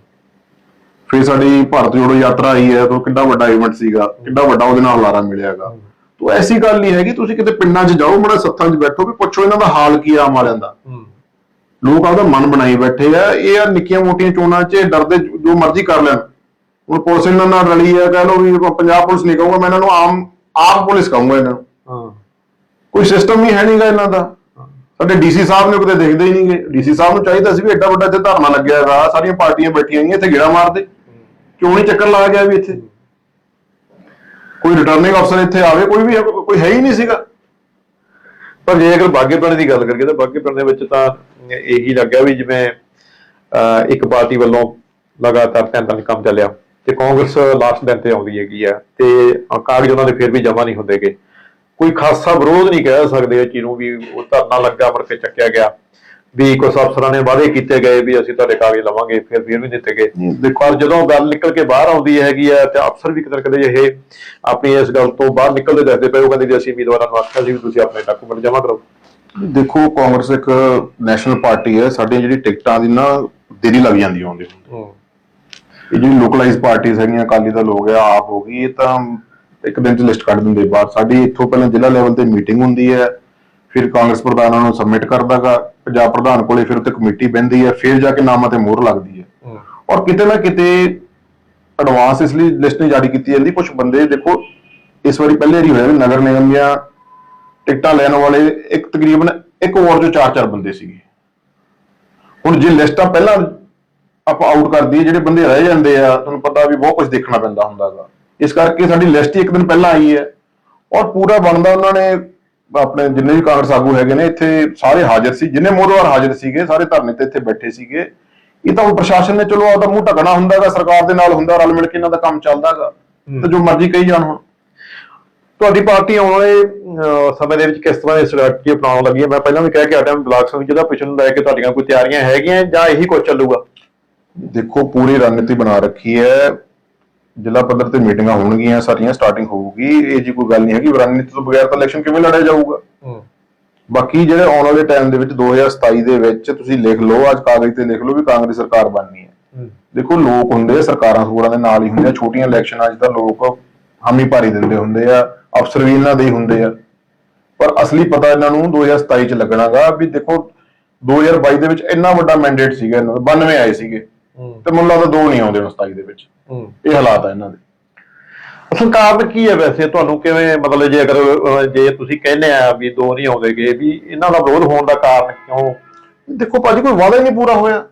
ਫਿਰ ਸਾਡੀ ਭਾਰਤ ਜੋੜੋ ਯਾਤਰਾ ਆਈ ਹੈ ਤਾਂ ਕਿੰਨਾ ਵੱਡਾ ਇਵੈਂਟ ਸੀਗਾ ਕਿੰਨਾ ਵੱਡਾ ਉਹਦੇ ਨਾਲ ਹੁਲਾਰਾ ਮਿਲਿਆਗਾ ਤੋ ਐਸੀ ਗੱਲ ਨਹੀਂ ਹੈਗੀ ਤੁਸੀਂ ਕਿਤੇ ਪਿੰਡਾਂ 'ਚ ਜਾਓ ਮੜਾ ਸੱਥਾਂ 'ਚ ਬੈਠੋ ਵੀ ਪੁੱਛੋ ਇਹਨਾਂ ਦਾ ਹਾਲ ਕੀ ਆ ਵਾਲਿਆਂ ਦਾ। ਲੋਕ ਆਪਦਾ ਮਨ ਬਣਾਈ ਬੈਠੇ ਆ ਇਹ ਆ ਨਿੱਕੀਆਂ ਮੋਟੀਆਂ ਚੋਣਾਂ 'ਚ ਡਰਦੇ ਜੋ ਮਰਜ਼ੀ ਕਰ ਲੈਣ। ਹੁਣ ਪੁਲਿਸ ਇਹਨਾਂ ਨਾਲ ਰਲੀ ਆ ਕਹਿ ਲਓ ਵੀ ਪੰਜਾਬ ਪੁਲਿਸ ਨਹੀਂ ਕਹੂੰਗਾ ਮੈਂ ਇਹਨਾਂ ਨੂੰ ਆਮ ਆਪ ਪੁਲਿਸ ਕਹੂੰਗਾ ਇਹਨਾਂ ਨੂੰ। ਹਾਂ। ਕੋਈ ਸਿਸਟਮ ਹੀ ਹੈ ਨਹੀਂਗਾ ਇਹਨਾਂ ਦਾ। ਸਾਡੇ ਡੀਸੀ ਸਾਹਿਬ ਨੇ ਕਿਤੇ ਦੇਖਦੇ ਹੀ ਨਹੀਂਗੇ ਡੀਸੀ ਸਾਹਿਬ ਨੂੰ ਚਾਹੀਦਾ ਸੀ ਵੀ ਐਡਾ ਵੱਡਾ ਇੱਥੇ ਧਰਨਾ ਲੱਗਿਆ ਹੈਗਾ ਸਾਰੀਆਂ ਪਾਰਟੀਆਂ ਬੈਠੀਆਂ ਹੋਈਆਂ ਇੱਥੇ ਗੇੜਾ ਮਾਰਦੇ। ਕਿਉਂ ਨਹੀਂ ਚੱਕਰ ਲਾ ਗਿਆ ਵੀ ਇੱਥੇ? ਕੋਈ ਰਿਟਰਨਿੰਗ ਅਫਸਰ ਇੱਥੇ ਆਵੇ ਕੋਈ ਵੀ ਕੋਈ ਹੈ ਹੀ ਨਹੀਂ ਸੀਗਾ। ਪਰ ਜੇ ਅਗਰ ਬਾਗੇ ਦੀ ਗੱਲ ਕਰੀਏ ਤਾਂ ਬਾਗੇ ਦੇ ਵਿੱਚ ਤਾਂ ਇਹੀ ਲੱਗਿਆ ਵੀ ਜਿਵੇਂ ਅਹ, ਇੱਕ ਪਾਰਟੀ ਵੱਲੋਂ ਲਗਾਤਾਰ ਤਿੰਨ ਕੰਮ ਚੱਲਿਆ ਤੇ ਕਾਂਗਰਸ ਲਾਸਟ ਦਿਨ ਤੇ ਆਉਂਦੀ ਹੈਗੀ ਆ ਤੇ ਕਾਗਜ਼ ਉਹਨਾਂ ਦੇ ਫਿਰ ਵੀ ਜਮ੍ਹਾਂ ਨਹੀਂ ਹੁੰਦੇਗੇ। ਕੋਈ ਖਾਸਾ ਵਿਰੋਧ ਨਹੀਂ ਕਹਿ ਸਕਦੇ ਇਹ ਚੀਜ਼ ਨੂੰ ਵੀ ਉਹ ਧਰਨਾ ਲੱਗਾ ਮੁੜ ਕੇ ਚੱਕਿਆ ਗਿਆ। ਵੀ ਕੁਝ ਅਫਸਰਾਂ ਨੇ ਵਾਅਦੇ ਕੀਤੇ ਗਏ ਵੀ ਅਸੀਂ ਤੁਹਾਡੇ ਕਾਗਜ਼ ਲਵਾਂਗੇ ਫਿਰ ਫਿਰ ਵੀ ਦਿੱਤੇ ਗਏ। ਦੇਖੋ ਜਦੋਂ ਗੱਲ ਨਿਕਲ ਕੇ ਬਾਹਰ ਆਉਂਦੀ ਹੈਗੀ ਆ ਤੇ ਅਫਸਰ ਵੀ ਕਿਤੇ ਕਿਤੇ ਇਹ ਆਪਣੀ ਇਸ ਗੱਲ ਤੋਂ ਬਾਹਰ ਨਿਕਲਦੇ ਦੱਸਦੇ ਪਏ ਉਹ ਕਹਿੰਦੇ ਵੀ ਅਸੀਂ ਉਮੀਦਵਾਰਾਂ ਨੂੰ ਆਖਿਆ ਸੀ ਵੀ ਤੁਸੀਂ ਆਪਣੇ ਡਾਕੂਮੈਂਟ ਜਮ੍ਹਾਂ ਕਰੋ। ਦੇਖੋ ਕਾਂਗਰਸ ਇੱਕ ਨੈਸ਼ਨਲ ਪਾਰਟੀ ਹੈ ਸਾਡੀਆਂ ਜਿਹੜੀ ਟਿਕਟਾਂ ਦੀ ਨਾ ਦੇਰੀ ਲੱਗ ਜਾਂਦੀ ਆਉਂਦੀ ਇਹ ਜਿਹੜੀ ਲੋਕਲਾਈਜ਼ ਪਾਰਟੀਆਂ ਹੈਗੀਆਂ ਅਕਾਲੀ ਦਲ ਹੋ ਗਿਆ ਆਪ ਹੋ ਗਈ ਇਹ ਤਾਂ ਇੱਕ ਦਿਨ ਚ ਲਿਸਟ ਕੱਢ ਦਿੰਦੇ ਬਾਹਰ। ਸਾਡੀ ਇੱਥੋਂ ਪਹਿਲਾਂ ਜ਼ਿਲ੍ਹਾ ਲੈਵਲ ਤੇ ਮੀਟਿੰਗ ਹੁੰਦੀ ਹੈ ਫਿਰ ਕਾਂਗਰਸ ਪ੍ਰਧਾਨਾਂ ਨੂੰ ਸਬਮਿਟ ਕਰਦਾਗਾ ਪੰਜਾਬ ਪ੍ਰਧਾਨ ਕੋਲੇ ਫਿਰ ਉੱਤੇ ਕਮੇਟੀ ਬਹਿੰਦੀ ਹੈ ਫਿਰ ਜਾ ਕੇ ਨਾਮਾਂ ਤੇ ਮੋਹਰ ਲੱਗਦੀ ਹੈ। ਔਰ ਕਿਤੇ ਨਾ ਕਿਤੇ ਐਡਵਾਂਸ ਇਸ ਲਈ ਲਿਸਟ ਨਹੀਂ ਜਾਰੀ ਕੀਤੀ ਜਾਂਦੀ ਕੁਝ ਬੰਦੇ ਦੇਖੋ ਇਸ ਵਾਰੀ ਪਹਿਲੇ ਵਾਰੀ ਹੋਇਆ ਨਗਰ ਨਿਗਮ ਦੀਆਂ ਟਿਕਟਾਂ ਲੈਣ ਵਾਲੇ ਇੱਕ ਤਕਰੀਬਨ ਇੱਕ ਵਾਰ ਜੋ ਚਾਰ ਚਾਰ ਬੰਦੇ ਸੀਗੇ। ਹੁਣ ਜੇ ਲਿਸਟਾਂ ਪਹਿਲਾਂ ਆਪਾਂ ਆਊਟ ਕਰ ਦਈਏ ਜਿਹੜੇ ਬੰਦੇ ਰਹਿ ਜਾਂਦੇ ਆ ਤੁਹਾਨੂੰ ਪਤਾ ਵੀ ਬਹੁਤ ਕੁਝ ਦੇਖਣਾ ਪੈਂਦਾ ਹੁੰਦਾਗਾ। ਇਸ ਕਰਕੇ ਸਾਡੀ ਲਿਸਟ ਹੀ ਇੱਕ ਦਿਨ ਪਹਿਲਾਂ ਆਈ ਹੈ। ਔਰ ਪੂਰਾ ਬਣਦਾ ਉਹਨਾਂ ਨੇ ਆਪਣੇ ਜਿੰਨੇ ਵੀ ਕਾਂਗਰਸ ਆਗੂ ਹੈਗੇ ਨੇ ਇੱਥੇ ਸਾਰੇ ਹਾਜ਼ਰ ਸੀ ਜਿੰਨੇ ਮੋਦਵਾਰ ਹਾਜ਼ਰ ਸੀਗੇ ਸਾਰੇ ਧਰਨੇ ਤੇ ਇੱਥੇ ਬੈਠੇ ਸੀਗੇ। ਇਹ ਤਾਂ ਹੁਣ ਪ੍ਰਸ਼ਾਸਨ ਨੇ ਚਲੋ ਆਪਦਾ ਮੂੰਹ ਢਕਣਾ ਹੁੰਦਾਗਾ ਸਰਕਾਰ ਦੇ ਨਾਲ ਹੁੰਦਾ ਰਲ ਮਿਲ ਕੇ ਇਹਨਾਂ ਦਾ ਕੰਮ ਚੱਲਦਾਗਾ ਤੇ ਜੋ ਮਰਜ਼ੀ ਕਹੀ ਜਾਣ ਹੁਣ। ਤੁਹਾਡੀ ਪਾਰਟੀ ਆਉਣ ਵਾਲੇ ਸਮੇਂ ਦੇ ਵਿੱਚ ਕਿਸ ਤਰ੍ਹਾਂ ਦੀ ਸਟ੍ਰੈਟਜੀ ਅਪਣਾਉਣ ਲੱਗੀ ਹੈ? ਮੈਂ ਪਹਿਲਾਂ ਵੀ ਕਹਿ ਕੇ ਹਟਿਆ ਬਲਾਕ ਜਿਹਦਾ ਪਿਛਨ ਨੂੰ ਲੈ ਕੇ ਤੁਹਾਡੀਆਂ ਕੋਈ ਤਿਆਰੀਆਂ ਹੈਗੀਆਂ ਜਾਂ ਇਹੀ ਕੁਝ ਚੱਲੂਗਾ? ਦੇਖੋ ਪੂਰੀ ਰਣਨੀਤੀ ਬਣਾ ਰੱਖੀ ਹੈ। ਜ਼ਿਲ੍ਹਾ ਪੱਧਰ ਤੇ ਮੀਟਿੰਗਾਂ ਹੋਣਗੀਆਂ ਸਾਰੀਆਂ ਸਟਾਰਟਿੰਗ ਹੋਊਗੀ। ਇਹ ਜੀ ਕੋਈ ਗੱਲ ਨਹੀਂ ਹੈਗੀ ਰਣਨੀਤੀ ਤੋਂ ਬਗੈਰ ਤਾਂ ਇਲੈਕਸ਼ਨ ਕਿਵੇਂ ਲੜਿਆ ਜਾਊਗਾ? ਬਾਕੀ ਜਿਹੜੇ ਆਉਣ ਵਾਲੇ ਟਾਈਮ ਦੇ ਵਿੱਚ 2027 ਦੇ ਵਿੱਚ ਤੁਸੀਂ ਲਿਖ ਲਓ ਅੱਜ ਕਾਗਜ਼ ਤੇ ਲਿਖ ਲਓ ਵੀ ਕਾਂਗਰਸ ਸਰਕਾਰ ਬਣਨੀ ਹੈ। ਦੇਖੋ ਲੋਕ ਹੁੰਦੇ ਆ ਸਰਕਾਰਾਂ ਸੂਰਾਂ ਦੇ ਨਾਲ ਹੀ ਹੁੰਦੇ ਆ ਛੋਟੀਆਂ ਇਲੈਕਸ਼ਨਾਂ 'ਚ ਤਾਂ ਲੋਕ ਹਾਮੀ ਭਾਰੀ ਦਿੰਦੇ ਹੁੰਦੇ ਆ ਅਫਸਰ ਵੀ ਇਹਨਾਂ ਦੇ ਹੀ ਹੁੰਦੇ ਆ। ਪਰ ਅਸਲੀ ਪਤਾ ਇਹਨਾਂ ਨੂੰ 2027 'ਚ ਲੱਗਣਾਗਾ ਵੀ ਦੇਖੋ 2022 ਦੇ ਵਿੱਚ ਇੰਨਾ ਵੱਡਾ ਮੈਂਡੇਟ ਸੀਗਾ ਇਹਨਾਂ ਦਾ 92 ਆਏ ਸੀਗੇ। ਤੇ ਮੈਨੂੰ ਲੱਗਦਾ ਦੋ ਨਹੀਂ ਆਉਂਦੇ ਹੁਣ 27 ਦੇ ਵਿੱਚ। ਇਹ ਹਾਲਾਤ ਆ ਇਹਨਾਂ ਦੇ। ਅਸਲ ਕਾਰਨ ਕੀ ਹੈ ਵੈਸੇ ਤੁਹਾਨੂੰ ਕਿਵੇਂ ਮਤਲਬ ਜੇ ਅਗਰ ਜੇ ਤੁਸੀਂ ਕਹਿੰਦੇ ਆ ਵੀ ਦੋ ਨਹੀਂ ਆਉਂਦੇਗੇ ਵੀ ਇਹਨਾਂ ਦਾ ਵਿਰੋਧ ਹੋਣ ਦਾ ਕਾਰਨ ਕਿਉਂ? ਦੇਖੋ ਭਾਜੀ ਕੋਈ ਵਾਅਦਾ ਹੀ ਨਹੀਂ ਪੂਰਾ ਹੋਇਆ।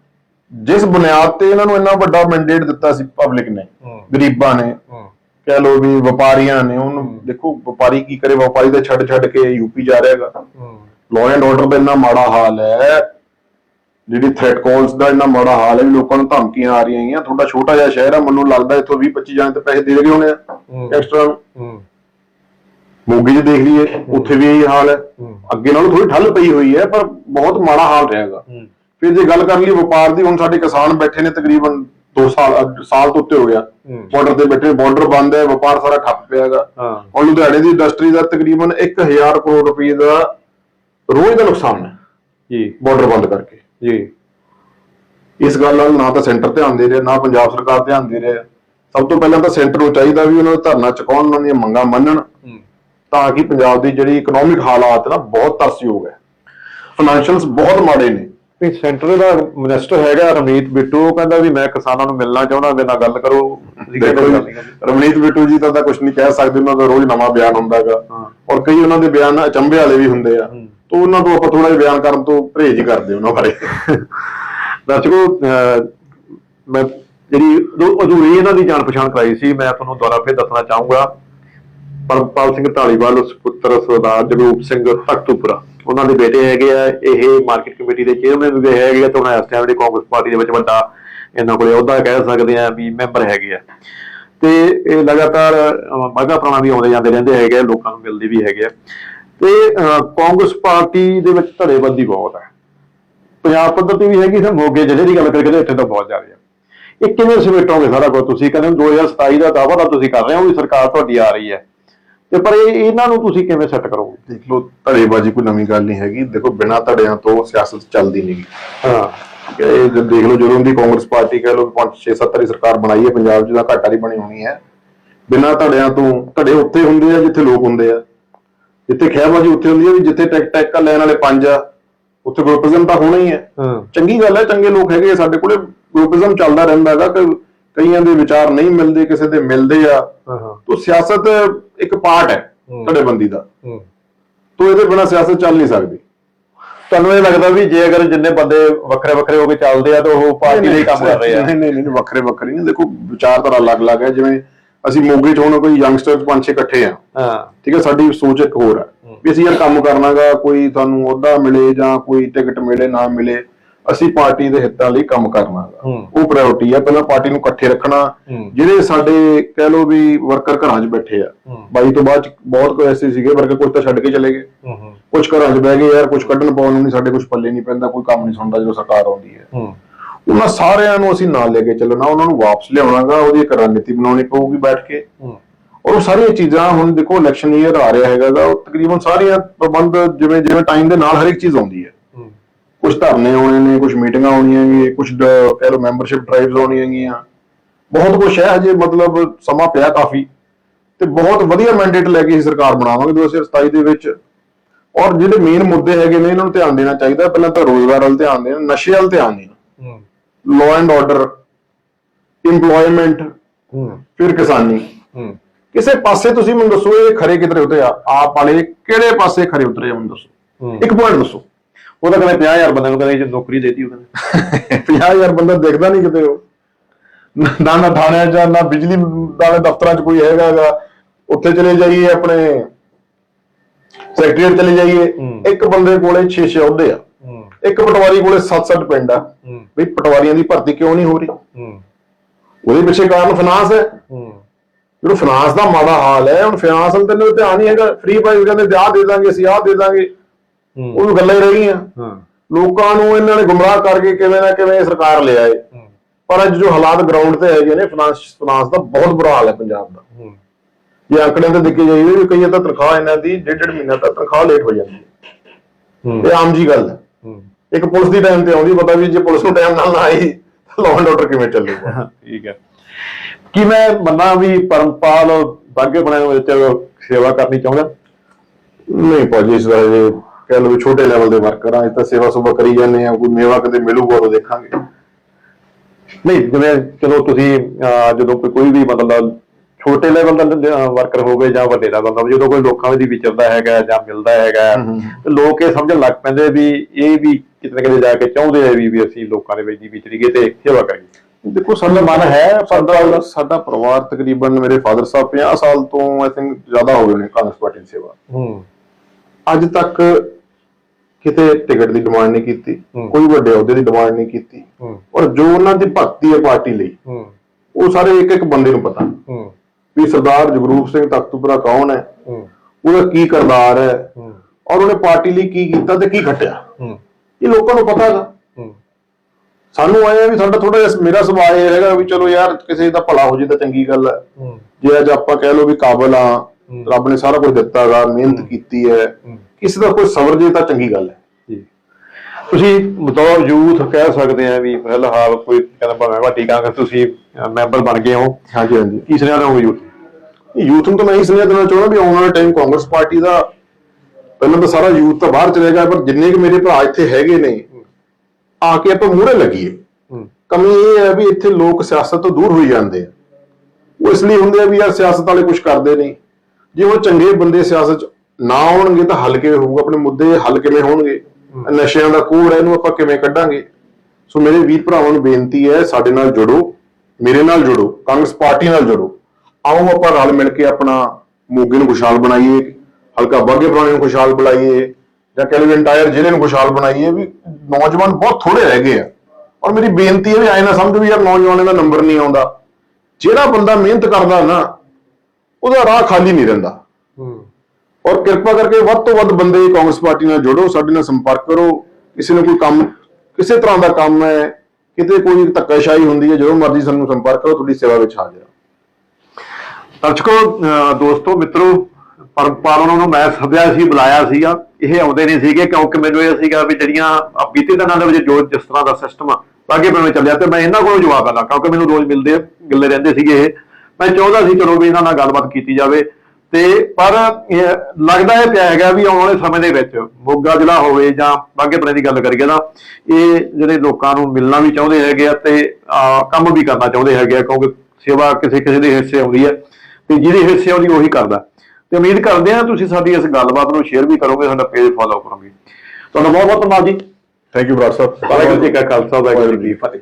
ਜਿਸ ਬੁਨਿਆਦ ਤੇ ਇਹਨਾਂ ਨੂੰ ਇੰਨਾ ਵੱਡਾ ਮੈਂਡੇਟ ਦਿੱਤਾ ਸੀ ਪਬਲਿਕ ਨੇ ਗਰੀਬਾਂ ਨੇ ਕਹਿ ਲੋ ਵੀ ਵਪਾਰੀਆਂ ਨੇ ਉਹਨੂੰ ਦੇਖੋ ਵਪਾਰੀ ਕੀ ਕਰੇ ਵਪਾਰੀ ਤਾਂ ਛੱਡ ਛੱਡ ਕੇ ਯੂਪੀ ਜਾ ਰਿਹਾਗਾ ਲਾਅ ਐਂਡ ਆਰਡਰ ਦਾ ਇੰਨਾ ਮਾੜਾ ਹਾਲ ਹੈ ਜਿਹੜੀ ਥ੍ਰੈਟ ਕਾਲਸ ਦਾ ਇੰਨਾ ਮਾੜਾ ਹਾਲ ਹੈ ਵੀ ਲੋਕਾਂ ਨੂੰ ਧਮਕੀਆਂ ਆ ਰਹੀਆਂ ਹੈਗੀਆਂ। ਤੁਹਾਡਾ ਛੋਟਾ ਜਿਹਾ ਸ਼ਹਿਰ ਹੈ ਮੈਨੂੰ ਲੱਗਦਾ ਇੱਥੋਂ 20 25 ਜਾਣੇ ਤੇ ਪੈਸੇ ਦੇ ਰਹੇ ਹੋਣੇ ਆ। ਐਕਸਟਰਾ ਮੋਗੀ 'ਚ ਦੇਖ ਲਈਏ ਉੱਥੇ ਵੀ ਇਹੀ ਹਾਲ ਹੈ। ਅੱਗੇ ਨਾਲੋਂ ਥੋੜੀ ਠੱਲ ਪਈ ਹੋਈ ਹੈ ਪਰ ਬਹੁਤ ਮਾੜਾ ਹਾਲ ਰਹੇਗਾ ਫਿਰ ਜੇ ਗੱਲ ਕਰ ਲਈ ਵਪਾਰ ਦੀ ਹੁਣ ਸਾਡੇ ਕਿਸਾਨ ਬੈਠੇ ਨੇ ਤਕਰੀਬਨ 2 ਸਾਲ ਸਾਲ ਤੋਂ ਉੱਤੇ ਹੋ ਗਿਆ। ਬਾਰਡਰ ਤੇ ਬੈਠੇ ਬਾਰਡਰ ਬੰਦ ਹੈ ਵਪਾਰ ਸਾਰਾ ਠੱਪ ਪਿਆਗਾ ਹਾਂ। ਔਰ ਲੁਧਿਆਣੇ ਦੀ ਇੰਡਸਟਰੀ ਦਾ ਤਕਰੀਬਨ 1000 ਕਰੋੜ ਰੁਪਏ ਦਾ ਰੋਜ਼ ਦਾ ਨੁਕਸਾਨ ਹੈ। ਜੀ। ਬਾਰਡਰ ਬੰਦ ਕਰਕੇ। ਜੀ। ਇਸ ਗੱਲ ਨਾਲ ਨਾ ਤਾਂ ਸੈਂਟਰ ਧਿਆਨ ਦੇ ਰਿਹਾ ਨਾ ਪੰਜਾਬ ਸਰਕਾਰ ਧਿਆਨ ਦੇ ਰਿਹਾ। ਸਭ ਤੋਂ ਪਹਿਲਾਂ ਤਾਂ ਸੈਂਟਰ ਨੂੰ ਚਾਹੀਦਾ ਵੀ ਉਹਨਾਂ ਦਾ ਧਰਨਾ ਚੁਕਾਉਣ ਉਹਨਾਂ ਦੀਆਂ ਮੰਗਾਂ ਮੰਨਣ। ਤਾਂ ਕਿ ਪੰਜਾਬ ਦੀ ਜਿਹੜੀ ਇਕਨੋਮਿਕ ਹਾਲਾਤ ਨਾ ਬਹੁਤ ਤਰਸਯੋਗ ਹੈ। ਫਾਈਨੈਂਸ਼ੀਅਲਸ ਬਹੁਤ ਮਾੜੇ ਨੇ। ਵੀ ਸੈਂਟਰ ਦਾ ਮਿਨਿਸਟਰ ਹੈਗਾ ਰਮਨੀਤ ਬਿੱਟੂ ਉਹ ਕਹਿੰਦਾ ਵੀ ਮੈਂ ਕਿਸਾਨਾਂ ਨੂੰ ਮਿਲਣਾ ਚਾਹੁੰਦਾ ਮੇਰੇ ਨਾਲ ਗੱਲ ਕਰੋ। ਰਮਨੀਤ ਬਿੱਟੂ ਜੀ ਦਾ ਤਾਂ ਕੁਝ ਨਹੀਂ ਕਹਿ ਸਕਦੇ ਉਹਨਾਂ ਦਾ ਰੋਜ਼ ਨਵਾਂ ਬਿਆਨ ਹੁੰਦਾਗਾ ਔਰ ਕਈ ਉਹਨਾਂ ਦੇ ਬਿਆਨ ਅਚੰਭੇ ਵਾਲੇ ਵੀ ਹੁੰਦੇ ਆ। ਤਾਂ ਉਹਨਾਂ ਤੋਂ ਆਪਾਂ ਥੋੜਾ ਜਿਹਾ ਬਿਆਨ ਕਰਨ ਤੋਂ ਪਰਹੇਜ਼ ਕਰਦੇ ਉਹਨਾਂ ਬਾਰੇ। ਦਰਸ਼ਕੋ ਅਹ, ਮੈਂ ਜਿਹੜੀ ਅਧੂਰੀ ਇਹਨਾਂ ਦੀ ਜਾਣ ਪਛਾਣ ਕਰਾਈ ਸੀ ਮੈਂ ਤੁਹਾਨੂੰ ਦੁਬਾਰਾ ਫਿਰ ਦੱਸਣਾ ਚਾਹੂੰਗਾ। ਪਰਮਪਾਲ ਸਿੰਘ ਢਾਲੀਵਾਲ ਉਸ ਪੁੱਤਰ ਸਰਦਾਰ ਜਗਰੂਪ ਸਿੰਘ ਤਖਤੂਪੁਰਾ। ਉਹਨਾਂ ਦੇ ਬੇਟੇ ਹੈਗੇ ਆ ਇਹ ਮਾਰਕੀਟ ਕਮੇਟੀ ਦੇ ਚੇਅਰਮੈਨ ਵੀ ਹੈਗੇ ਆ ਤੇ ਉਹਨਾਂ ਇਸ ਟਾਈਮ ਦੀ ਕਾਂਗਰਸ ਪਾਰਟੀ ਦੇ ਵਿੱਚ ਵੱਡਾ ਇਹਨਾਂ ਕੋਲੇ ਅਹੁਦਾ ਕਹਿ ਸਕਦੇ ਆ ਵੀ ਮੈਂਬਰ ਹੈਗੇ ਆ। ਤੇ ਇਹ ਲਗਾਤਾਰ ਅਹ, ਮਾਝਾ ਪ੍ਰਾਣਾ ਵੀ ਆਉਂਦੇ ਜਾਂਦੇ ਰਹਿੰਦੇ ਹੈਗੇ ਆ ਲੋਕਾਂ ਨੂੰ ਮਿਲਦੇ ਵੀ ਹੈਗੇ ਆ। ਤੇ ਕਾਂਗਰਸ ਪਾਰਟੀ ਦੇ ਵਿੱਚ ਧੜੇਬੰਦੀ ਬਹੁਤ ਹੈ। ਪੰਜਾਬ ਪੱਧਰ ਤੇ ਵੀ ਹੈਗੀ ਸਰ ਮੋਗੇ ਜ਼ਿਲ੍ਹੇ ਦੀ ਗੱਲ ਕਰੀਏ ਤਾਂ ਇੱਥੇ ਤਾਂ ਬਹੁਤ ਜ਼ਿਆਦਾ ਹੈ। ਇਹ ਕਿਵੇਂ ਸਮੇਟੋਗੇ ਸਾਰਾ ਕੁਝ? ਤੁਸੀਂ ਕਹਿੰਦੇ ਹੋ 2027 ਦਾ ਦਾਅਵਾ ਤਾਂ ਤੁਸੀਂ ਕਰ ਰਹੇ ਹੋ ਵੀ ਸਰਕਾਰ ਤੁਹਾਡੀ ਆ ਰਹੀ ਹੈ। ਤੇ ਪਰ ਇਹ ਇਹਨਾਂ ਨੂੰ ਤੁਸੀਂ ਕਿਵੇਂ ਸੈੱਟ ਕਰੋਗੇ? ਦੇਖ ਲਓ ਧੜੇਬਾਜ਼ੀ ਕੋਈ ਨਵੀਂ ਗੱਲ ਨਹੀਂ ਹੈਗੀ। ਦੇਖੋ ਬਿਨਾਂ ਧੜਿਆਂ ਤੋਂ ਸਿਆਸਤ ਚੱਲਦੀ ਨਹੀਂ ਹਾਂ। ਇਹ ਦੇਖ ਲਓ ਜਦੋਂ ਦੀ ਕਾਂਗਰਸ ਪਾਰਟੀ ਕਹਿ ਲਓ 5 6 7 ਦੀ ਸਰਕਾਰ ਬਣਾਈ ਹੈ ਪੰਜਾਬ 'ਚ ਤਾਂ ਘਾਟਾ ਨਹੀਂ ਬਣੀ ਹੋਣੀ ਹੈ। ਬਿਨਾਂ ਧੜਿਆਂ ਤੋਂ ਧੜੇ ਉੱਥੇ ਹੁੰਦੇ ਆ ਜਿੱਥੇ ਲੋਕ ਹੁੰਦੇ ਆ। ਜਿੱਥੇ ਖਹਿਬਾਜ਼ੀ ਉੱਥੇ ਹੁੰਦੀ ਆ ਵੀ ਜਿੱਥੇ ਟੈਕ ਟੈਕਾ ਲੈਣ ਵਾਲੇ ਪੰਜ ਆ ਉੱਥੇ ਗਰੁੱਪਿਜ਼ਮ ਤਾਂ ਹੋਣਾ ਹੀ ਹੈ ਹਾਂ। ਚੰਗੀ ਗੱਲ ਹੈ ਚੰਗੇ ਲੋਕ ਹੈਗੇ ਸਾਡੇ ਕੋਲੇ ਗਰੁੱਪਿਜ਼ਮ ਚੱਲਦਾ ਰਹਿੰਦਾ ਹੈਗਾ ਕਿ ਕਈਆਂ ਦੇ ਵਿਚਾਰ ਨਹੀਂ ਮਿਲਦੇ ਕਿਸੇ ਦੇ ਮਿਲਦੇ ਆ। ਹਾਂ ਹਾਂ। ਤੋ ਸਿਆਸਤ ਇੱਕ ਪਾਰਟ ਹੈ ਹੂੰ। ਧੜੇਬੰਦੀ ਦਾ। ਹੂੰ। ਤੋ ਇਹਦੇ ਬਿਨਾਂ ਸਿਆਸਤ ਚੱਲ ਨਹੀਂ ਸਕਦੀ। ਤੁਹਾਨੂੰ ਇਹ ਲੱਗਦਾ ਵੀ ਜੇ ਅਗਰ ਜਿੰਨੇ ਬੰਦੇ ਵੱਖਰੇ ਵੱਖਰੇ ਹੋ ਕੇ ਚੱਲਦੇ ਆ ਤਾਂ ਉਹ ਪਾਰਟੀ ਲਈ ਕੰਮ ਕਰ ਰਹੇ ਆ। ਨਹੀਂ ਨਹੀਂ ਨਹੀਂ ਵੱਖਰੇ ਵੱਖਰੇ ਨਹੀਂ। ਦੇਖੋ ਵਿਚਾਰਧਾਰਾ ਅਲੱਗ-ਅਲੱਗ ਹੈ ਜਿਵੇਂ ਅਸੀਂ ਮੋਗੇ ਚ ਹੁਣ ਕੋਈ ਯੰਗਸਟਰ ਪੰਜ ਛੇ ਇਕੱਠੇ ਆ ਹਾਂ ਠੀਕ ਹੈ ਸਾਡੀ ਸੋਚ ਇੱਕ ਹੋਰ ਹੈ ਵੀ ਅਸੀਂ ਯਾਰ ਕੰਮ ਕਰਨਾਗਾ ਕੋਈ ਤੁਹਾਨੂੰ ਅਹੁਦਾ ਮਿਲੇ ਜਾਂ ਕੋਈ ਟਿਕਟ ਮਿਲੇ ਨਾ ਮਿਲੇ ਅਸੀਂ ਪਾਰਟੀ ਦੇ ਹਿੱਤਾਂ ਲਈ ਕੰਮ ਕਰਨਾ ਗਾ। ਹੂੰ। ਉਹ ਪ੍ਰਾਇੋਰਟੀ ਹੈ ਪਹਿਲਾਂ ਪਾਰਟੀ ਨੂੰ ਇਕੱਠੇ ਰੱਖਣਾ। ਜਿਹੜੇ ਸਾਡੇ ਕਹਿ ਲੋ ਵੀ ਵਰਕਰ ਘਰਾਂ 'ਚ ਬੈਠੇ ਆ। 22 ਤੋਂ ਬਾਅਦ 'ਚ ਬਹੁਤ ਕੋਈ ਐਸੇ ਸੀਗੇ ਵਰਕਰ ਕੁਝ ਤਾਂ ਛੱਡ ਕੇ ਚਲੇ ਗਏ ਕੁਝ ਘਰਾਂ 'ਚ ਬਹਿ ਗਏ ਯਾਰ ਕੁਝ ਕੱਢਣ ਪਾਉਣ ਨੂੰ ਨਹੀਂ ਸਾਡੇ ਕੁਝ ਪੱਲੇ ਨਹੀਂ ਪੈਂਦਾ ਕੋਈ ਕੰਮ ਨਹੀਂ ਸੁਣਦਾ ਜਦੋਂ ਸਰਕਾਰ ਆਉਂਦੀ ਹੂੰ ਉਹਨਾਂ ਸਾਰਿਆਂ ਨੂੰ ਅਸੀਂ ਨਾਲ ਲੈ ਕੇ ਚੱਲਣਾ ਉਹਨਾਂ ਨੂੰ ਵਾਪਸ ਲਿਆਉਣਾਗਾ ਉਹਦੀ ਇੱਕ ਰਣਨੀਤੀ ਬਣਾਉਣੀ ਪਊਗੀ ਬੈਠ ਕੇ। ਔਰ ਉਹ ਸਾਰੀਆਂ ਚੀਜ਼ਾਂ ਹੁਣ ਦੇਖੋ ਇਲੈਕਸ਼ਨ ਈਅਰ ਆ ਰਿਹਾ ਹੈਗਾਗਾ ਉਹ ਤਕਰੀਬਨ ਸਾਰੀਆਂ ਪ੍ਰਬੰਧ ਜਿਵੇਂ ਜਿਵੇਂ ਟਾਈਮ ਦੇ ਨਾਲ ਹਰ ਇੱਕ ਚੀਜ਼ ਆਉਂਦੀ ਹੈ। ਕੁਝ ਧਰਨੇ ਆਉਣੇ ਨੇ ਕੁਝ ਮੀਟਿੰਗਾਂ ਆਉਣੀਆਂ ਨੇ ਕੁਝ ਕਹਿ ਲਓ ਮੈਂਬਰਸ਼ਿਪ ਡਰਾਈਵਸ ਆਉਣੀਆਂ ਗੀਆਂ ਬਹੁਤ ਕੁਝ ਹੈ ਹਜੇ ਮਤਲਬ ਸਮਾਂ ਪਿਆ ਕਾਫੀ। ਤੇ ਬਹੁਤ ਵਧੀਆ ਮੈਂਡੇਟ ਲੈ ਕੇ ਸਰਕਾਰ ਬਣਾਵਾਂਗੇ 2027 ਦੇ ਵਿੱਚ। ਔਰ ਜਿਹੜੇ ਮੇਨ ਮੁੱਦੇ ਹੈਗੇ ਨੇ ਇਹਨਾਂ ਨੂੰ ਧਿਆਨ ਦੇਣਾ ਚਾਹੀਦਾ। ਪਹਿਲਾਂ ਤਾਂ ਰੋਜ਼ਗਾਰ ਵੱਲ ਧਿਆਨ ਦੇਣਾ ਨਸ਼ੇ ਵੱਲ ਧਿਆਨ ਦੇਣਾ। ਲਾਅ ਐਂਡ ਆਰਡਰ ਇੰਪਲੋਇਮੈਂਟ ਫਿਰ ਕਿਸਾਨੀ। ਕਿਸੇ ਪਾਸੇ ਤੁਸੀਂ ਮੈਨੂੰ ਦੱਸੋ ਇਹ ਖਰੇ ਕਿਧਰੇ ਉਤਰੇ ਆ? ਆਪ ਵਾਲੇ ਕਿਹੜੇ ਪਾਸੇ ਖਰੇ ਉਤਰੇ ਆ ਮੈਨੂੰ ਦੱਸੋ। ਇੱਕ ਪੁਆਇੰਟ ਦੱਸੋ। ਉਹ ਤਾਂ ਕਹਿੰਦੇ 50000 ਬੰਦੇ ਨੂੰ ਕਹਿੰਦੇ ਜੇ ਨੌਕਰੀ ਦੇਤੀ ਉਹ ਕਹਿੰਦੇ। <laughs> 50000 ਬੰਦਾ ਦੇਖਦਾ ਨਹੀਂ ਕਿਤੇ ਉਹ। ਨਾ ਨਾ ਥਾਣਿਆਂ 'ਚ ਨਾ ਬਿਜਲੀ ਵਾਲੇ ਦਫ਼ਤਰਾਂ 'ਚ ਕੋਈ ਹੈਗਾਗਾ ਉੱਥੇ ਚਲੇ ਜਾਈਏ ਆਪਣੇ। ਸੈਕਟਰੀਏਟ ਚਲੇ ਜਾਈਏ। ਇੱਕ ਬੰਦੇ ਕੋਲੇ 6-6 ਅਹੁਦੇ ਆ। ਇੱਕ ਪਟਵਾਰੀ ਕੋਲੇ 7-7 ਪਿੰਡ ਆ। ਵੀ ਪਟਵਾਰੀਆਂ ਦੀ ਭਰਤੀ ਕਿਉਂ ਨਹੀਂ ਹੋ ਰਹੀ? ਉਹਦੇ ਪਿੱਛੇ ਕਾਰਨ ਫਾਈਨਾਂਸ ਹੈ। ਜਦੋਂ ਫਾਈਨਾਂਸ ਦਾ ਮਾੜਾ ਹਾਲ ਹੈ ਹੁਣ ਫਾਈਨਾਂਸ ਵੱਲ ਤੈਨੂੰ ਧਿਆਨ ਨਹੀਂ ਹੈਗਾ। ਫ੍ਰੀ ਪਾਈ ਕਹਿੰਦੇ ਆਹ ਦੇ ਦਾਂਗੇ ਅਸੀਂ ਆਹ ਦੇ ਦਾਂਗੇ। ਉਹ ਗੱਲਾਂ ਹੀ ਰਹਿ ਗਈਆਂ ਹਾਂ। ਲੋਕਾਂ ਨੂੰ ਇਹਨਾਂ ਨੇ ਗੁੰਮਰਾਹ ਕਰਕੇ ਕਿਵੇਂ ਨਾ ਕਿਵੇਂ ਇਹ ਸਰਕਾਰ ਲਿਆਏ ਹੂੰ। ਪਰ ਅੱਜ ਜੋ ਹਾਲਾਤ ਗਰਾਊਂਡ ਤੇ ਹੈਗੇ ਨੇ ਫਾਈਨਾਂਸ ਫਾਈਨਾਂਸ ਦਾ ਬਹੁਤ ਬੁਰਾ ਹਾਲ ਹੈ ਪੰਜਾਬ ਦਾ। ਹੂੰ। ਜੇ ਅੰਕੜਿਆਂ ਤੇ ਦੇਖੇ ਜਾਈਏ ਵੀ ਕਈ ਤਾਂ ਤਨਖਾਹ ਇਹਨਾਂ ਦੀ ਡੇਢ ਡੇਢ ਮਹੀਨਾ ਤੱਕ ਤਨਖਾਹ ਲੇਟ ਹੋ ਜਾਂਦੀ ਹੈ। ਇਹ ਆਮ ਜੀ ਗੱਲ ਹੂੰ। ਇੱਕ ਪੁਲਿਸ ਦੀ ਟਾਈਮ ਤੇ ਆਉਂਦੀ ਪਤਾ ਵੀ ਜੇ ਪੁਲਿਸ ਨੂੰ ਟਾਈਮ ਨਾਲ ਨਾ ਆਈ ਤਾਂ ਲਾਅ ਐਂਡ ਆਰਡਰ ਕਿਵੇਂ ਚੱਲੇਗਾ? ਠੀਕ ਹੈ। ਕੀ ਮੈਂ ਮੰਨਾਂ ਵੀ ਪਰਮਪਾਲ ਬਾਗੇ ਬਣੇ ਵਿੱਚ ਸੇਵਾ ਕਰਨੀ ਚਾਹੁੰਦਾ? ਨਹੀਂ ਭਾਜੀ ਇਸ ਵਾਰ ਜੇ ਕਹਿ ਲਓ ਵੀ ਛੋਟੇ ਲੈਵਲ ਦੇ ਵਰਕਰ ਆ ਇਹ ਤਾਂ ਸੇਵਾ ਸੁਭਾ ਕਰੀ ਜਾਂਦੇ ਆ ਕੋਈ ਮੇਵਾ ਕਦੇ ਮਿਲੂਗਾ ਉਹ ਦੇਖਾਂਗੇ। ਨਹੀਂ ਜਿਵੇਂ ਚਲੋ ਤੁਸੀਂ ਜਦੋਂ ਕੋਈ ਵੀ ਮਤਲਬ ਛੋਟੇ ਲੈਵਲ ਦਾ ਵਰਕਰ ਹੋਵੇ ਜਾਂ ਵੱਡੇ ਲੈਵਲ ਦਾ ਜਦੋਂ ਕੋਈ ਲੋਕਾਂ ਵਿੱਚ ਵਿਚਰਦਾ ਹੈਗਾ ਜਾਂ ਮਿਲਦਾ ਹੈਗਾ ਤੇ ਲੋਕ ਇਹ ਸਮਝਣ ਲੱਗ ਪੈਂਦੇ ਵੀ ਇਹ ਵੀ ਕਿਤੇ ਨਾ ਕਿਤੇ ਜਾ ਕੇ ਚਾਹੁੰਦੇ ਆ ਵੀ ਵੀ ਅਸੀਂ ਲੋਕਾਂ ਦੇ ਵਿੱਚ ਦੀ ਵਿਚਰੀਏ ਤੇ ਸੇਵਾ ਕਰੀਏ। ਦੇਖੋ ਸਾਡਾ ਮਨ ਹੈ ਸਾਡਾ ਸਾਡਾ ਪਰਿਵਾਰ ਤਕਰੀਬਨ ਮੇਰੇ ਫਾਦਰ ਸਾਹਿਬ 50 ਸਾਲ ਤੋਂ ਆਈ ਥਿੰਕ ਜ਼ਿਆਦਾ ਹੋ ਗਏ ਨੇ ਕਾਂਗਰਸ ਪਾਰਟੀ ਦੀ ਸੇਵਾ। ਹੂੰ ਅੱਜ ਤੱਕ ਕਿਤੇ ਟਿਕਟ ਦੀ ਡਿਮਾਂਡ ਨਹੀਂ ਕੀਤੀ। ਕੋਈ ਵੱਡੇ ਅਹੁਦੇ ਦੀ ਡਿਮਾਂਡ ਨਹੀਂ ਕੀਤੀ। ਔਰ ਜੋ ਉਹਨਾਂ ਦੀ ਭਗਤੀ ਹੈ ਪਾਰਟੀ ਲਈ ਉਹ ਸਾਰੇ ਇੱਕ ਇੱਕ ਬੰਦੇ ਨੂੰ ਪਤਾ। ਹੂੰ ਵੀ ਸਰਦਾਰ ਜਗਰੂਪ ਸਿੰਘ ਤਖਤੂਪੁਰਾ ਕੌਣ ਹੈ? ਉਹਦਾ ਕੀ ਕਰਦਾਰ ਹੈ? ਔਰ ਉਹਨੇ ਪਾਰਟੀ ਲਈ ਕੀ ਕੀਤਾ ਤੇ ਕੀ ਖੱਟਿਆ? ਇਹ ਲੋਕਾਂ ਨੂੰ ਪਤਾ ਹੈਗਾ। ਹੂੰ। ਸਾਨੂੰ ਆਇਆ ਵੀ ਸਾਡਾ ਥੋੜਾ ਜਿਹਾ ਮੇਰਾ ਸੁਭਾਅ ਇਹ ਹੈਗਾ ਵੀ ਚਲੋ ਯਾਰ ਕਿਸੇ ਦਾ ਭਲਾ ਹੋ ਜੇ ਤਾਂ ਚੰਗੀ ਗੱਲ ਹੈ। ਜੇ ਅੱਜ ਆਪਾਂ ਕਹਿ ਲਓ ਵੀ ਕਾਬਲ ਆ ਰੱਬ ਨੇ ਸਾਰਾ ਕੁਝ ਦਿੱਤਾ ਹੈਗਾ ਮਿਹਨਤ ਕੀਤੀ ਹੈ। ਕਿਸੇ ਦਾ ਕੋਈ ਸਬਰ ਜੇ ਤਾਂ ਚੰਗੀ ਗੱਲ ਹੈ। ਤੁਸੀਂ ਬਤੌਰ ਯੂਥ ਕਹਿ ਸਕਦੇ ਆ ਵੀ ਫਿਲਹਾਲ ਕੋਈ ਕਹਿੰਦਾ ਭਾਵੇਂ ਵੱਡੀ ਕਾਂਗਰਸ ਤੁਸੀਂ ਮੈਂਬਰ ਬਣ ਗਏ ਹੋ। ਹਾਂਜੀ ਹਾਂਜੀ। ਕੀ ਸੁਣਿਆ ਰਹੋਗੇ ਯੂਥ ਯੂਥ ਨੂੰ ਤਾਂ ਮੈਂ ਇਹ ਸੁਨੇਹਾ ਦੇਣਾ ਚਾਹੁੰਦਾ ਵੀ ਆਉਣ ਵਾਲੇ ਟਾਈਮ ਕਾਂਗਰਸ ਪਾਰਟੀ ਦਾ ਪਹਿਲਾਂ ਤਾਂ ਸਾਰਾ ਯੂਥ ਤਾਂ ਬਾਹਰ ਚਲੇਗਾ ਪਰ ਜਿੰਨੇ ਕਿ ਮੇਰੇ ਭਰਾ ਇੱਥੇ ਹੈਗੇ ਨੇ ਆ ਕੇ ਆਪਾਂ ਮੂਹਰੇ ਲੱਗੀਏ। ਕਮੀ ਇਹ ਹੈ ਵੀ ਇੱਥੇ ਲੋਕ ਸਿਆਸਤ ਤੋਂ ਦੂਰ ਹੋਈ ਜਾਂਦੇ ਆ। ਉਹ ਇਸ ਲਈ ਹੁੰਦੇ ਆ ਵੀ ਯਾਰ ਸਿਆਸਤ ਵਾਲੇ ਕੁਝ ਕਰਦੇ ਨਹੀਂ ਜੇ ਉਹ ਚੰਗੇ ਬੰਦੇ ਸਿਆਸਤ 'ਚ ਨਾ ਆਉਣਗੇ ਤਾਂ ਹੱਲ ਕਿਵੇਂ ਹੋਊਗਾ ਆਪਣੇ ਮੁੱਦੇ ਹੱਲ ਕਿਵੇਂ ਹੋਣਗੇ। ਨਸ਼ਿਆਂ ਦਾ ਕੂੜ ਹੈ ਇਹਨੂੰ ਆਪਾਂ ਕਿਵੇਂ ਕੱਢਾਂਗੇ? ਸੋ ਮੇਰੇ ਵੀਰ ਭਰਾਵਾਂ ਨੂੰ ਬੇਨਤੀ ਹੈ ਸਾਡੇ ਨਾਲ ਜੁੜੋ ਮੇਰੇ ਨਾਲ ਜੁੜੋ ਕਾਂਗਰਸ ਪਾਰਟੀ ਨਾਲ ਜੁੜੋ। ਆਓ ਆਪਾਂ ਰਲ ਮਿਲ ਕੇ ਆਪਣਾ ਮੋਗੇ ਨੂੰ ਖੁਸ਼ਹਾਲ ਬਣਾਈਏ ਹਲਕਾ ਬਾਗੇ ਪੁਰਾਣੇ ਨੂੰ ਖੁਸ਼ਹਾਲ ਬਣਾਈਏ ਜਾਂ ਕਹਿ ਲਓ ਇੰਟਾਇਰ ਜ਼ਿਲ੍ਹੇ ਨੂੰ ਖੁਸ਼ਹਾਲ ਬਣਾਈਏ ਵੀ ਨੌਜਵਾਨ ਬਹੁਤ ਥੋੜੇ ਰਹਿ ਗਏ ਆ। ਔਰ ਮੇਰੀ ਬੇਨਤੀ ਹੈ ਵੀ ਐ ਨਾ ਸਮਝੋ ਵੀ ਯਾਰ ਨੌਜਵਾਨਾਂ ਦਾ ਨੰਬਰ ਨਹੀਂ ਆਉਂਦਾ। ਜਿਹੜਾ ਬੰਦਾ ਮਿਹਨਤ ਕਰਦਾ ਨਾ ਉਹਦਾ ਰਾਹ ਖਾਲੀ ਨਹੀਂ ਰਹਿੰਦਾ। ਹੂੰ। ਔਰ ਕਿਰਪਾ ਕਰਕੇ ਵੱਧ ਤੋਂ ਵੱਧ ਬੰਦੇ ਕਾਂਗਰਸ ਪਾਰਟੀ ਨਾਲ ਜੁੜੋ, ਸਾਡੇ ਨਾਲ ਸੰਪਰਕ ਕਰੋ। ਕਿਸੇ ਨੂੰ ਕੋਈ ਕੰਮ, ਕਿਸੇ ਤਰ੍ਹਾਂ ਦਾ ਕੰਮ ਹੈ, ਕਿਤੇ ਕੋਈ ਧੱਕਾਸ਼ਾਹੀ ਹੁੰਦੀ ਹੈ, ਜਦੋਂ ਮਰਜ਼ੀ ਸਾਨੂੰ ਸੰਪਰਕ ਕਰੋ, ਤੁਹਾਡੀ ਸੇਵਾ ਵਿੱਚ ਹਾਜ਼ਰ ਹਾਂ। ਦਰਸ਼ਕੋ ਦੋਸਤੋ, ਮਿੱਤਰੋ ਪਰਮਪਾਲ ਉਹਨਾਂ ਨੂੰ ਮੈਂ ਸੱਦਿਆ ਸੀ, ਬੁਲਾਇਆ ਸੀਗਾ। ਇਹ ਆਉਂਦੇ ਨਹੀਂ ਸੀਗੇ, ਕਿਉਂਕਿ ਮੈਨੂੰ ਇਹ ਸੀਗਾ ਵੀ ਜਿਹੜੀਆਂ ਬੀਤੇ ਦਿਨਾਂ ਦੇ ਵਿੱਚ ਜੋ ਜਿਸ ਤਰ੍ਹਾਂ ਦਾ ਸਿਸਟਮ ਆ ਅੱਗੇ ਪਿੰਡ ਚੱਲਿਆ ਤੇ ਮੈਂ ਇਹਨਾਂ ਕੋਲੋਂ ਜਵਾਬ ਆਣਾ ਕਿਉਂਕਿ ਮੈਨੂੰ ਰੋਜ਼ ਮਿਲਦੇ ਗਿੱਲੇ ਰਹਿੰਦੇ ਸੀਗੇ ਇਹ। ਮੈਂ ਚਾਹੁੰਦਾ ਸੀ ਚਲੋ ਵੀ ਇਹਨਾਂ ਨਾਲ ਗੱਲਬਾਤ ਕੀਤੀ ਜਾਵੇ। ਤੇ ਪਰ ਲੱਗਦਾ ਇਹ ਪਿਆ ਹੈਗਾ ਵੀ ਆਉਣ ਵਾਲੇ ਸਮੇਂ ਦੇ ਵਿੱਚ ਮੋਗਾ ਜ਼ਿਲ੍ਹਾ ਹੋਵੇ ਜਾਂ ਬਾਗੇ ਪੁਰਾਣੇ ਦੀ ਗੱਲ ਕਰੀਏ ਤਾਂ ਇਹ ਜਿਹੜੇ ਲੋਕਾਂ ਨੂੰ ਮਿਲਣਾ ਵੀ ਚਾਹੁੰਦੇ ਹੈਗੇ ਆ ਤੇ ਕੰਮ ਵੀ ਕਰਨਾ ਚਾਹੁੰਦੇ ਹੈਗੇ ਆ ਕਿਉਂਕਿ ਸੇਵਾ ਕਿਸੇ ਕਿਸੇ ਦੇ ਹਿੱਸੇ ਆਉਂਦੀ ਹੈ ਤੇ ਜਿਹਦੇ ਹਿੱਸੇ ਆਉਂਦੀ ਉਹੀ ਕਰਦਾ। ਤੇ ਉਮੀਦ ਕਰਦੇ ਹਾਂ ਤੁਸੀਂ ਸਾਡੀ ਇਸ ਗੱਲਬਾਤ ਨੂੰ ਸ਼ੇਅਰ ਵੀ ਕਰੋਗੇ ਸਾਡਾ ਪੇਜ ਫੋਲੋ ਕਰੋਗੇ। ਤੁਹਾਡਾ ਬਹੁਤ ਬਹੁਤ ਧੰਨਵਾਦ ਜੀ। ਥੈਂਕ ਯੂ ਬਰਾੜ ਸਾਹਿਬ ਵਾਹਿਗੁਰੂ ਜੀ ਕਾ ਖਾਲਸਾ ਵਾਹਿਗੁਰੂ ਜੀ ਕੀ ਫਤਿਹ।